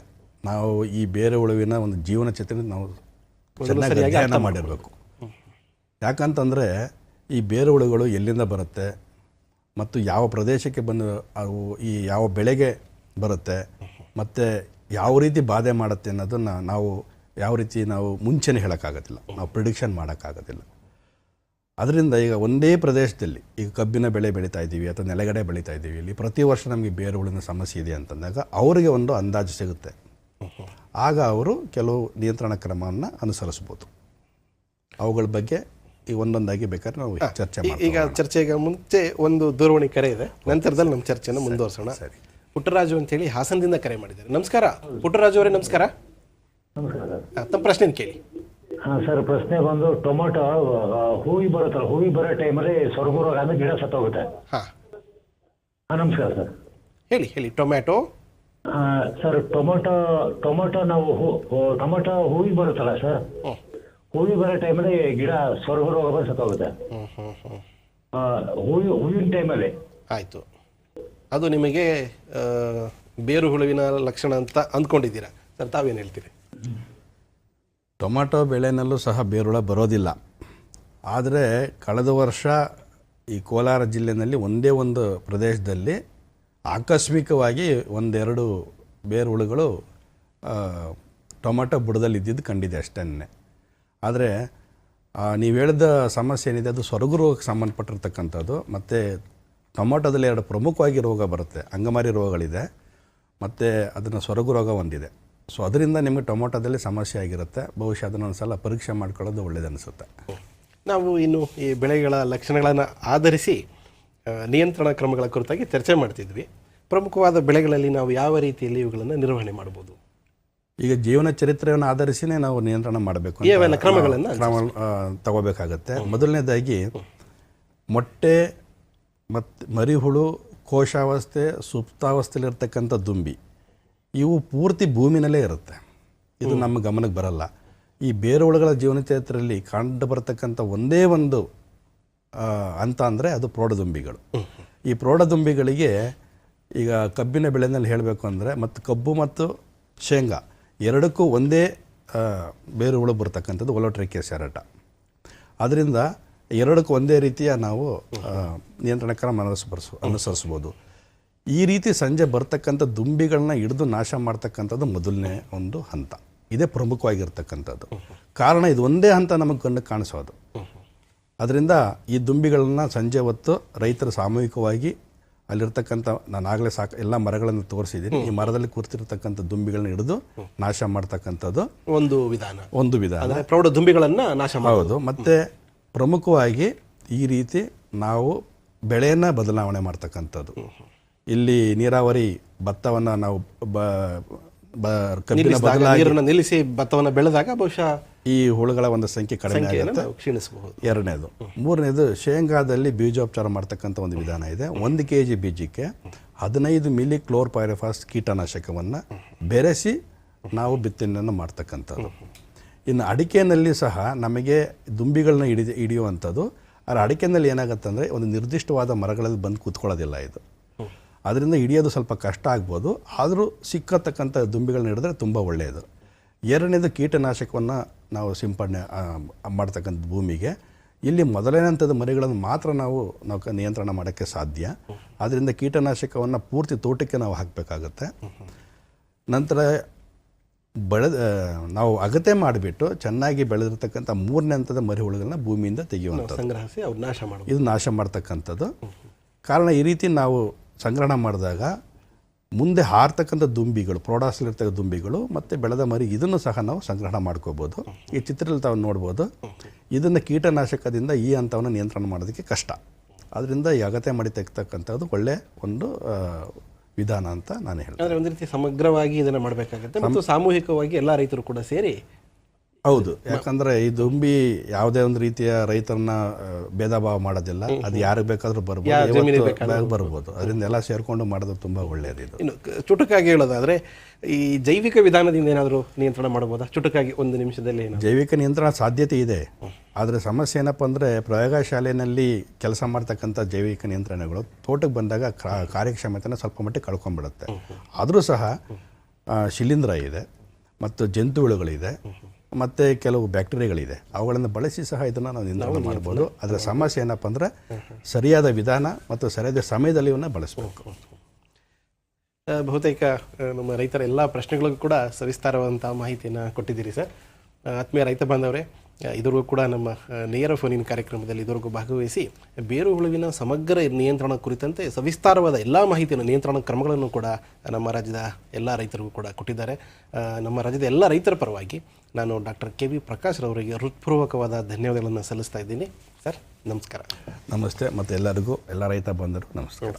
ನಾವು ಈ ಬೇರುಹುಳುವಿನ ಒಂದು ಜೀವನ ಚಿತ್ರ ನಾವು ಚೆನ್ನಾಗಿ ಅಧ್ಯಯನ ಮಾಡಿರಬೇಕು. ಯಾಕಂತಂದರೆ ಈ ಬೇರುಹುಳುಗಳು ಎಲ್ಲಿಂದ ಬರುತ್ತೆ ಮತ್ತು ಯಾವ ಪ್ರದೇಶಕ್ಕೆ ಬಂದು ಅವು ಈ ಯಾವ ಬೆಳೆಗೆ ಬರುತ್ತೆ ಮತ್ತು ಯಾವ ರೀತಿ ಬಾಧೆ ಮಾಡುತ್ತೆ ಅನ್ನೋದನ್ನು ನಾವು ಯಾವ ರೀತಿ ನಾವು ಮುಂಚೆನೇ ಹೇಳೋಕ್ಕಾಗೋದಿಲ್ಲ ನಾವು ಪ್ರಿಡಿಕ್ಷನ್ ಮಾಡೋಕ್ಕಾಗೋದಿಲ್ಲ ಅದರಿಂದ ಈಗ ಒಂದೇ ಪ್ರದೇಶದಲ್ಲಿ ಈಗ ಕಬ್ಬಿನ ಬೆಳೆ ಬೆಳೀತಾ ಇದ್ದೀವಿ ಅಥವಾ ನೆಲಗಡೆ ಬೆಳೀತಾ ಇದ್ದೀವಿ. ಇಲ್ಲಿ ಪ್ರತಿ ವರ್ಷ ನಮಗೆ ಬೇರುಗಳಿನ ಸಮಸ್ಯೆ ಇದೆ ಅಂತಂದಾಗ ಅವರಿಗೆ ಒಂದು ಅಂದಾಜು ಸಿಗುತ್ತೆ. ಆಗ ಅವರು ಕೆಲವು ನಿಯಂತ್ರಣ ಕ್ರಮವನ್ನು ಅನುಸರಿಸ್ಬೋದು ಅವುಗಳ ಬಗ್ಗೆ ಈ ಒಂದೊಂದಾಗಿ ಬೇಕಾದ್ರೆ ನಾವು ಚರ್ಚೆ ಈಗ ಚರ್ಚೆಗೆ ಮುಂಚೆ ಒಂದು ದೂರವಾಣಿ ಕರೆ ಇದೆ. ನಂತರದಲ್ಲಿ ನಮ್ಮ ಚರ್ಚೆಯನ್ನು ಮುಂದುವರಿಸೋಣ. ಸರಿ. ಪುಟ್ಟರಾಜು ಅಂತೇಳಿ ಹಾಸನದಿಂದ ಕರೆ ಮಾಡಿದ್ದಾರೆ. ನಮಸ್ಕಾರ. ಪುಟ್ಟರಾಜು ಅವರೇ ನಮಸ್ಕಾರ. ತಮ್ಮ ಪ್ರಶ್ನೆ ಕೇಳಿ. ಹಾ ಸರ್ ಪ್ರಶ್ನೆ ಬಂದು ಟೊಮೊಟೊ ಹೂವಿ ಬರುತ್ತಲ್ಲ ಹೂವಿಗೆ ಬರೋ ಟೈಮಲ್ಲಿ ಸೊರಗು ರೋಗ ಅಂದ್ರೆ ಗಿಡ ಸತ್ತೋಗುತ್ತೆ. ಹೋಗುತ್ತೆ ಹಾ ನಮಸ್ಕಾರ ಸರ್. ಹೇಳಿ ಹೇಳಿ ಟೊಮ್ಯಾಟೊ. ಸರ್ ಟೊಮೊಟೊ ಟೊಮೊಟೊ ನಾವು ಹೂ ಹೂ- ಟೊಮೊಟೊ ಹೂವಿಗೆ ಬರುತ್ತಲ್ಲ ಸರ್? ಹೂವಿ ಬರೋ ಟೈಮಲ್ಲಿ ಗಿಡ ಸೊರಗು ರೋಗ ಬಂದು ಸತ್ತೋಗುತ್ತೆ. ಹೂವಿ ಹೂವಿನ ಟೈಮಲ್ಲಿ. ಆಯಿತು. ಅದು ನಿಮಗೆ ಬೇರು ಹುಳುವಿನ ಲಕ್ಷಣ ಅಂತ ಅಂದ್ಕೊಂಡಿದ್ದೀರಾ? ಸರ್ ತಾವೇನು ಹೇಳ್ತೀರಿ? ಟೊಮಾಟೊ ಬೆಳೆನಲ್ಲೂ ಸಹ ಬೇರುಳ ಬರೋದಿಲ್ಲ. ಆದರೆ ಕಳೆದ ವರ್ಷ ಈ ಕೋಲಾರ ಜಿಲ್ಲೆಯಲ್ಲಿ ಒಂದೇ ಒಂದು ಪ್ರದೇಶದಲ್ಲಿ ಆಕಸ್ಮಿಕವಾಗಿ ಒಂದೆರಡು ಬೇರುಳುಗಳು ಟೊಮೆಟೊ ಬುಡದಲ್ಲಿ ಇದ್ದಿದ್ದು ಕಂಡಿದೆ ಅಷ್ಟೇ ಆದರೆ ನೀವು ಹೇಳಿದ ಸಮಸ್ಯೆ ಏನಿದೆ, ಅದು ಸೊರಗು ರೋಗಕ್ಕೆ ಸಂಬಂಧಪಟ್ಟಿರ್ತಕ್ಕಂಥದ್ದು. ಮತ್ತು ಟೊಮೊಟೊದಲ್ಲಿ ಎರಡು ಪ್ರಮುಖವಾಗಿ ರೋಗ ಬರುತ್ತೆ, ಅಂಗಮಾರಿ ರೋಗಗಳಿದೆ, ಮತ್ತು ಅದನ್ನು ಸೊರಗು ರೋಗ ಒಂದಿದೆ. ಸೊ ಅದರಿಂದ ನಿಮಗೆ ಟೊಮೊಟೊದಲ್ಲಿ ಸಮಸ್ಯೆ ಆಗಿರುತ್ತೆ. ಬಹುಶಃ ಅದನ್ನು ಒಂದು ಸಲ ಪರೀಕ್ಷೆ ಮಾಡ್ಕೊಳ್ಳೋದು ಒಳ್ಳೇದು ಅನಿಸುತ್ತೆ. ನಾವು ಇನ್ನು ಈ ಬೆಳೆಗಳ ಲಕ್ಷಣಗಳನ್ನು ಆಧರಿಸಿ ನಿಯಂತ್ರಣ ಕ್ರಮಗಳ ಕುರಿತಾಗಿ ಚರ್ಚೆ ಮಾಡ್ತಿದ್ವಿ. ಪ್ರಮುಖವಾದ ಬೆಳೆಗಳಲ್ಲಿ ನಾವು ಯಾವ ರೀತಿಯಲ್ಲಿ ಇವುಗಳನ್ನು ನಿರ್ವಹಣೆ ಮಾಡ್ಬೋದು? ಈಗ ಜೀವನ ಚರಿತ್ರೆಯನ್ನು ಆಧರಿಸಿನೇ ನಾವು ನಿಯಂತ್ರಣ ಮಾಡಬೇಕು ಕ್ರಮಗಳನ್ನು ಕ್ರಮ ತಗೋಬೇಕಾಗುತ್ತೆ. ತಗೋಬೇಕಾಗತ್ತೆ ಮೊದಲನೇದಾಗಿ ಮೊಟ್ಟೆ ಮತ್ತು ಮರಿಹುಳು ಕೋಶಾವಸ್ಥೆ ಸುಪ್ತಾವಸ್ಥೆಯಲ್ಲಿರ್ತಕ್ಕಂಥ ದುಂಬಿ. ಇವು ಪೂರ್ತಿ ಭೂಮಿನಲ್ಲೇ ಇರುತ್ತೆ. ಇದು ನಮ್ಮ ಗಮನಕ್ಕೆ ಬರಲ್ಲ. ಈ ಬೇರುಳುಗಳ ಜೀವನ ಚರಿತ್ರೆಯಲ್ಲಿ ಕಂಡು ಬರತಕ್ಕಂಥ ಒಂದೇ ಒಂದು ಅಂತ ಅಂದರೆ ಅದು ಪ್ರೌಢದುಂಬಿಗಳು. ಈ ಪ್ರೌಢದುಂಬಿಗಳಿಗೆ ಈಗ ಕಬ್ಬಿನ ಬೆಳೆನಲ್ಲಿ ಹೇಳಬೇಕು ಅಂದರೆ ಮತ್ತು ಕಬ್ಬು ಮತ್ತು ಶೇಂಗಾ ಎರಡಕ್ಕೂ ಒಂದೇ ಬೇರು ಹುಳು ಬರ್ತಕ್ಕಂಥದ್ದು ಒಲೋಟ್ರಿಕೆ ಸೆರಟ ಅದರಿಂದ ಎರಡಕ್ಕೂ ಒಂದೇ ರೀತಿಯ ನಾವು ನಿಯಂತ್ರಣ ಕ್ರಮ ಅನುಸರಿಸ ಅನುಸರಿಸ್ಬೋದು ಈ ರೀತಿ ಸಂಜೆ ಬರ್ತಕ್ಕಂಥ ದುಂಬಿಗಳನ್ನ ಹಿಡಿದು ನಾಶ ಮಾಡ್ತಕ್ಕಂಥದ್ದು ಮೊದಲನೇ ಒಂದು ಹಂತ. ಇದೇ ಪ್ರಮುಖವಾಗಿರ್ತಕ್ಕಂಥದ್ದು. ಕಾರಣ ಇದು ಒಂದೇ ಹಂತ ನಮಗೆ ಕಣ್ಣು ಕಾಣಿಸೋದು. ಅದರಿಂದ ಈ ದುಂಬಿಗಳನ್ನ ಸಂಜೆ ಹೊತ್ತು ರೈತರು ಸಾಮೂಹಿಕವಾಗಿ ಅಲ್ಲಿರ್ತಕ್ಕಂಥ ನಾನು ಆಗಲೇ ಸಾಕು ಎಲ್ಲ ಮರಗಳನ್ನು ತೋರಿಸಿದ್ದೀನಿ. ಈ ಮರದಲ್ಲಿ ಕೂರ್ತಿರ್ತಕ್ಕಂಥ ದುಂಬಿಗಳನ್ನ ಹಿಡಿದು ನಾಶ ಮಾಡ್ತಕ್ಕಂಥದ್ದು ಒಂದು ವಿಧಾನ. ಒಂದು ವಿಧಾನ. ಪ್ರೌಢ ದುಂಬಿಗಳನ್ನು ನಾಶ ಮಾಡೋದು ಮತ್ತು ಪ್ರಮುಖವಾಗಿ ಈ ರೀತಿ ನಾವು ಬೆಳೆಯನ್ನು ಬದಲಾವಣೆ ಮಾಡ್ತಕ್ಕಂಥದ್ದು. ಇಲ್ಲಿ ನೀರಾವರಿ ಭತ್ತವನ್ನು ನಾವು ಬ ಬ ಕಬ್ಬಿನ ಬದಲಾಗಿ ನೀರನ್ನು ನಿಲ್ಲಿಸಿ ಭತ್ತವನ್ನು ಬೆಳೆದಾಗ ಬಹುಶಃ ಈ ಹುಳುಗಳ ಒಂದು ಸಂಖ್ಯೆ ಕಡಿಮೆ ಆಗುತ್ತೆ. ಕ್ಷೀಣಿಸಬಹುದು. ಎರಡನೇದು. ಮೂರನೇದು ಶೇಂಗಾದಲ್ಲಿ ಬೀಜೋಪಚಾರ ಮಾಡ್ತಕ್ಕಂಥ ಒಂದು ವಿಧಾನ ಇದೆ. ಒಂದು ಕೆ ಜಿ ಬೀಜಕ್ಕೆ ಹದಿನೈದು ಮಿಲಿ ಕ್ಲೋರ್ ಪೈರಫಾಸ್ ಕೀಟನಾಶಕವನ್ನು ಬೆರೆಸಿ ನಾವು ಬಿತ್ತನೆಯನ್ನು ಮಾಡ್ತಕ್ಕಂಥದ್ದು. ಇನ್ನು ಅಡಿಕೆನಲ್ಲಿ ಸಹ ನಮಗೆ ದುಂಬಿಗಳನ್ನ ಹಿಡಿದು ಹಿಡಿಯುವಂಥದ್ದು. ಆದರೆ ಅಡಿಕೆನಲ್ಲಿ ಏನಾಗುತ್ತೆ ಅಂದರೆ ಒಂದು ನಿರ್ದಿಷ್ಟವಾದ ಮರಗಳಲ್ಲಿ ಬಂದು ಕೂತ್ಕೊಳ್ಳೋದಿಲ್ಲ ಇದು. ಅದರಿಂದ ಹಿಡಿಯೋದು ಸ್ವಲ್ಪ ಕಷ್ಟ ಆಗ್ಬೋದು. ಆದರೂ ಸಿಕ್ಕತಕ್ಕಂಥ ದುಂಬಿಗಳನ್ನ ಹಿಡಿದ್ರೆ ತುಂಬ ಒಳ್ಳೆಯದು ಎರಡನೇದು ಕೀಟನಾಶಕವನ್ನು ನಾವು ಸಿಂಪಡಣೆ ಮಾಡ್ತಕ್ಕಂಥ ಭೂಮಿಗೆ. ಇಲ್ಲಿ ಮೊದಲನೇಂಥದ್ದು ಹಂತದ ಮರಿಗಳನ್ನು ಮಾತ್ರ ನಾವು ನಾವು ನಿಯಂತ್ರಣ ಮಾಡೋಕ್ಕೆ ಸಾಧ್ಯ. ಆದ್ದರಿಂದ ಕೀಟನಾಶಕವನ್ನು ಪೂರ್ತಿ ತೋಟಕ್ಕೆ ನಾವು ಹಾಕಬೇಕಾಗತ್ತೆ. ನಂತರ ಬೆಳೆದ ನಾವು ಅಗತೆ ಮಾಡಿಬಿಟ್ಟು ಚೆನ್ನಾಗಿ ಬೆಳೆದಿರ್ತಕ್ಕಂಥ ಮೂರನೇ ಹಂತದ ಮರಿಹುಳುಗಳನ್ನ ಭೂಮಿಯಿಂದ ತೆಗೆಯುವಂಥ ಸಂಗ್ರಹಿಸಿ ಅವ್ರು ನಾಶ ಮಾಡಿ ಇದು ನಾಶ ಮಾಡ್ತಕ್ಕಂಥದ್ದು. ಕಾರಣ ಈ ರೀತಿ ನಾವು ಸಂಗ್ರಹಣ ಮಾಡಿದಾಗ ಮುಂದೆ ಹಾರ್ತಕ್ಕಂಥ ದುಂಬಿಗಳು ಪ್ರೌಢಾಸಲಿರ್ತಕ್ಕ ದುಂಬಿಗಳು ಮತ್ತು ಬೆಳೆದ ಮರಿ ಇದನ್ನು ಸಹ ನಾವು ಸಂಗ್ರಹಣ ಮಾಡ್ಕೋಬೋದು. ಈ ಚಿತ್ರದಲ್ಲಿ ತಾವು ನೋಡ್ಬೋದು ಇದನ್ನು ಕೀಟನಾಶಕದಿಂದ ಈ ಹಂತವನ್ನು ನಿಯಂತ್ರಣ ಮಾಡೋದಕ್ಕೆ ಕಷ್ಟ. ಅದರಿಂದ ಈ ಅಗತ್ಯ ಮಾಡಿ ತೆಗ್ತಕ್ಕಂಥದ್ದು ಒಳ್ಳೆ ಒಂದು ವಿಧಾನ ಅಂತ ನಾನು ಹೇಳ್ತೀನಿ. ಒಂದು ರೀತಿ ಸಮಗ್ರವಾಗಿ ಇದನ್ನು ಮಾಡಬೇಕಾಗುತ್ತೆ ಮತ್ತು ಸಾಮೂಹಿಕವಾಗಿ ಎಲ್ಲ ರೈತರು ಕೂಡ ಸೇರಿ ಹೌದು. ಯಾಕಂದ್ರೆ ಈ ದುಂಬಿ ಯಾವುದೇ ಒಂದು ರೀತಿಯ ರೈತರನ್ನ ಭೇದ ಭಾವ ಮಾಡೋದಿಲ್ಲ. ಅದು ಯಾರಿಗೆ ಬೇಕಾದ್ರೂ ಬರ್ಬೋದು. ಬರ್ಬೋದು. ಅದರಿಂದ ಎಲ್ಲ ಸೇರ್ಕೊಂಡು ಮಾಡೋದು ತುಂಬಾ ಒಳ್ಳೆಯದು ಇದು. ಇನ್ನು ಚುಟುಕಾಗಿ ಹೇಳೋದಾದ್ರೆ ಈ ಜೈವಿಕ ವಿಧಾನದಿಂದ ಏನಾದರೂ ನಿಯಂತ್ರಣ ಮಾಡ್ಬೋದಾ ಚುಟುಕಾಗಿ ಒಂದು ನಿಮಿಷದಲ್ಲಿ ಜೈವಿಕ ನಿಯಂತ್ರಣ ಸಾಧ್ಯತೆ ಇದೆ. ಆದರೆ ಸಮಸ್ಯೆ ಏನಪ್ಪ ಅಂದರೆ ಪ್ರಯೋಗಶಾಲೆಯಲ್ಲಿ ಕೆಲಸ ಮಾಡ್ತಕ್ಕಂಥ ಜೈವಿಕ ನಿಯಂತ್ರಣಗಳು ತೋಟಕ್ಕೆ ಬಂದಾಗ ಕಾರ್ಯಕ್ಷಮತೆನ ಸ್ವಲ್ಪ ಮಟ್ಟಿಗೆ ಕಳ್ಕೊಂಡ್ಬಿಡುತ್ತೆ ಆದರೂ ಸಹ ಶಿಲೀಂಧ್ರ ಇದೆ ಮತ್ತು ಜಂತುಹುಳುಗಳಿದೆ. ಮತ್ತು ಕೆಲವು ಬ್ಯಾಕ್ಟೀರಿಯಾಗಳಿದೆ. ಅವುಗಳನ್ನು ಬಳಸಿ ಸಹ ಇದನ್ನು ನಾವು ನಿಯಂತ್ರಣ ಮಾಡ್ಬೋದು. ಅದರ ಸಮಸ್ಯೆ ಏನಪ್ಪ ಅಂದರೆ ಸರಿಯಾದ ವಿಧಾನ ಮತ್ತು ಸರಿಯಾದ ಸಮಯದಲ್ಲಿ ಇವನ್ನ ಬಳಸಬೇಕು. ಬಹುತೇಕ ನಮ್ಮ ರೈತರ ಎಲ್ಲ ಪ್ರಶ್ನೆಗಳಿಗೂ ಕೂಡ ಸವಿಸ್ತಾರವಾದಂಥ ಮಾಹಿತಿಯನ್ನು ಕೊಟ್ಟಿದ್ದೀರಿ ಸರ್. ಆತ್ಮೀಯ ರೈತ ಬಾಂಧವರೇ ಇದುವರೆಗೂ ಕೂಡ ನಮ್ಮ ನಿಯರ ನೇರ ಫೋನಿನ ಕಾರ್ಯಕ್ರಮದಲ್ಲಿ ಇದುವರೆಗೂ ಭಾಗವಹಿಸಿ ಬೇರು ಹುಳುವಿನ ಸಮಗ್ರ ನಿಯಂತ್ರಣ ಕುರಿತಂತೆ ಸವಿಸ್ತಾರವಾದ ಎಲ್ಲ ಮಾಹಿತಿಯನ್ನು ನಿಯಂತ್ರಣ ಕ್ರಮಗಳನ್ನು ಕೂಡ ನಮ್ಮ ರಾಜ್ಯದ ಎಲ್ಲ ರೈತರಿಗೂ ಕೂಡ ಕೊಟ್ಟಿದ್ದಾರೆ. ನಮ್ಮ ರಾಜ್ಯದ ಎಲ್ಲ ರೈತರ ಪರವಾಗಿ ನಾನು ಡಾಕ್ಟರ್ ಕೆ ವಿ ಪ್ರಕಾಶ್ ರವರಿಗೆ ಹೃತ್ಪೂರ್ವಕವಾದ ಧನ್ಯವಾದಗಳನ್ನು ಸಲ್ಲಿಸ್ತಾ ಇದ್ದೀನಿ. ಸರ್ ನಮಸ್ಕಾರ. ನಮಸ್ತೆ ಮತ್ತು ಎಲ್ಲರಿಗೂ ಎಲ್ಲ ರೈತ ಬಂದರು ನಮಸ್ಕಾರ.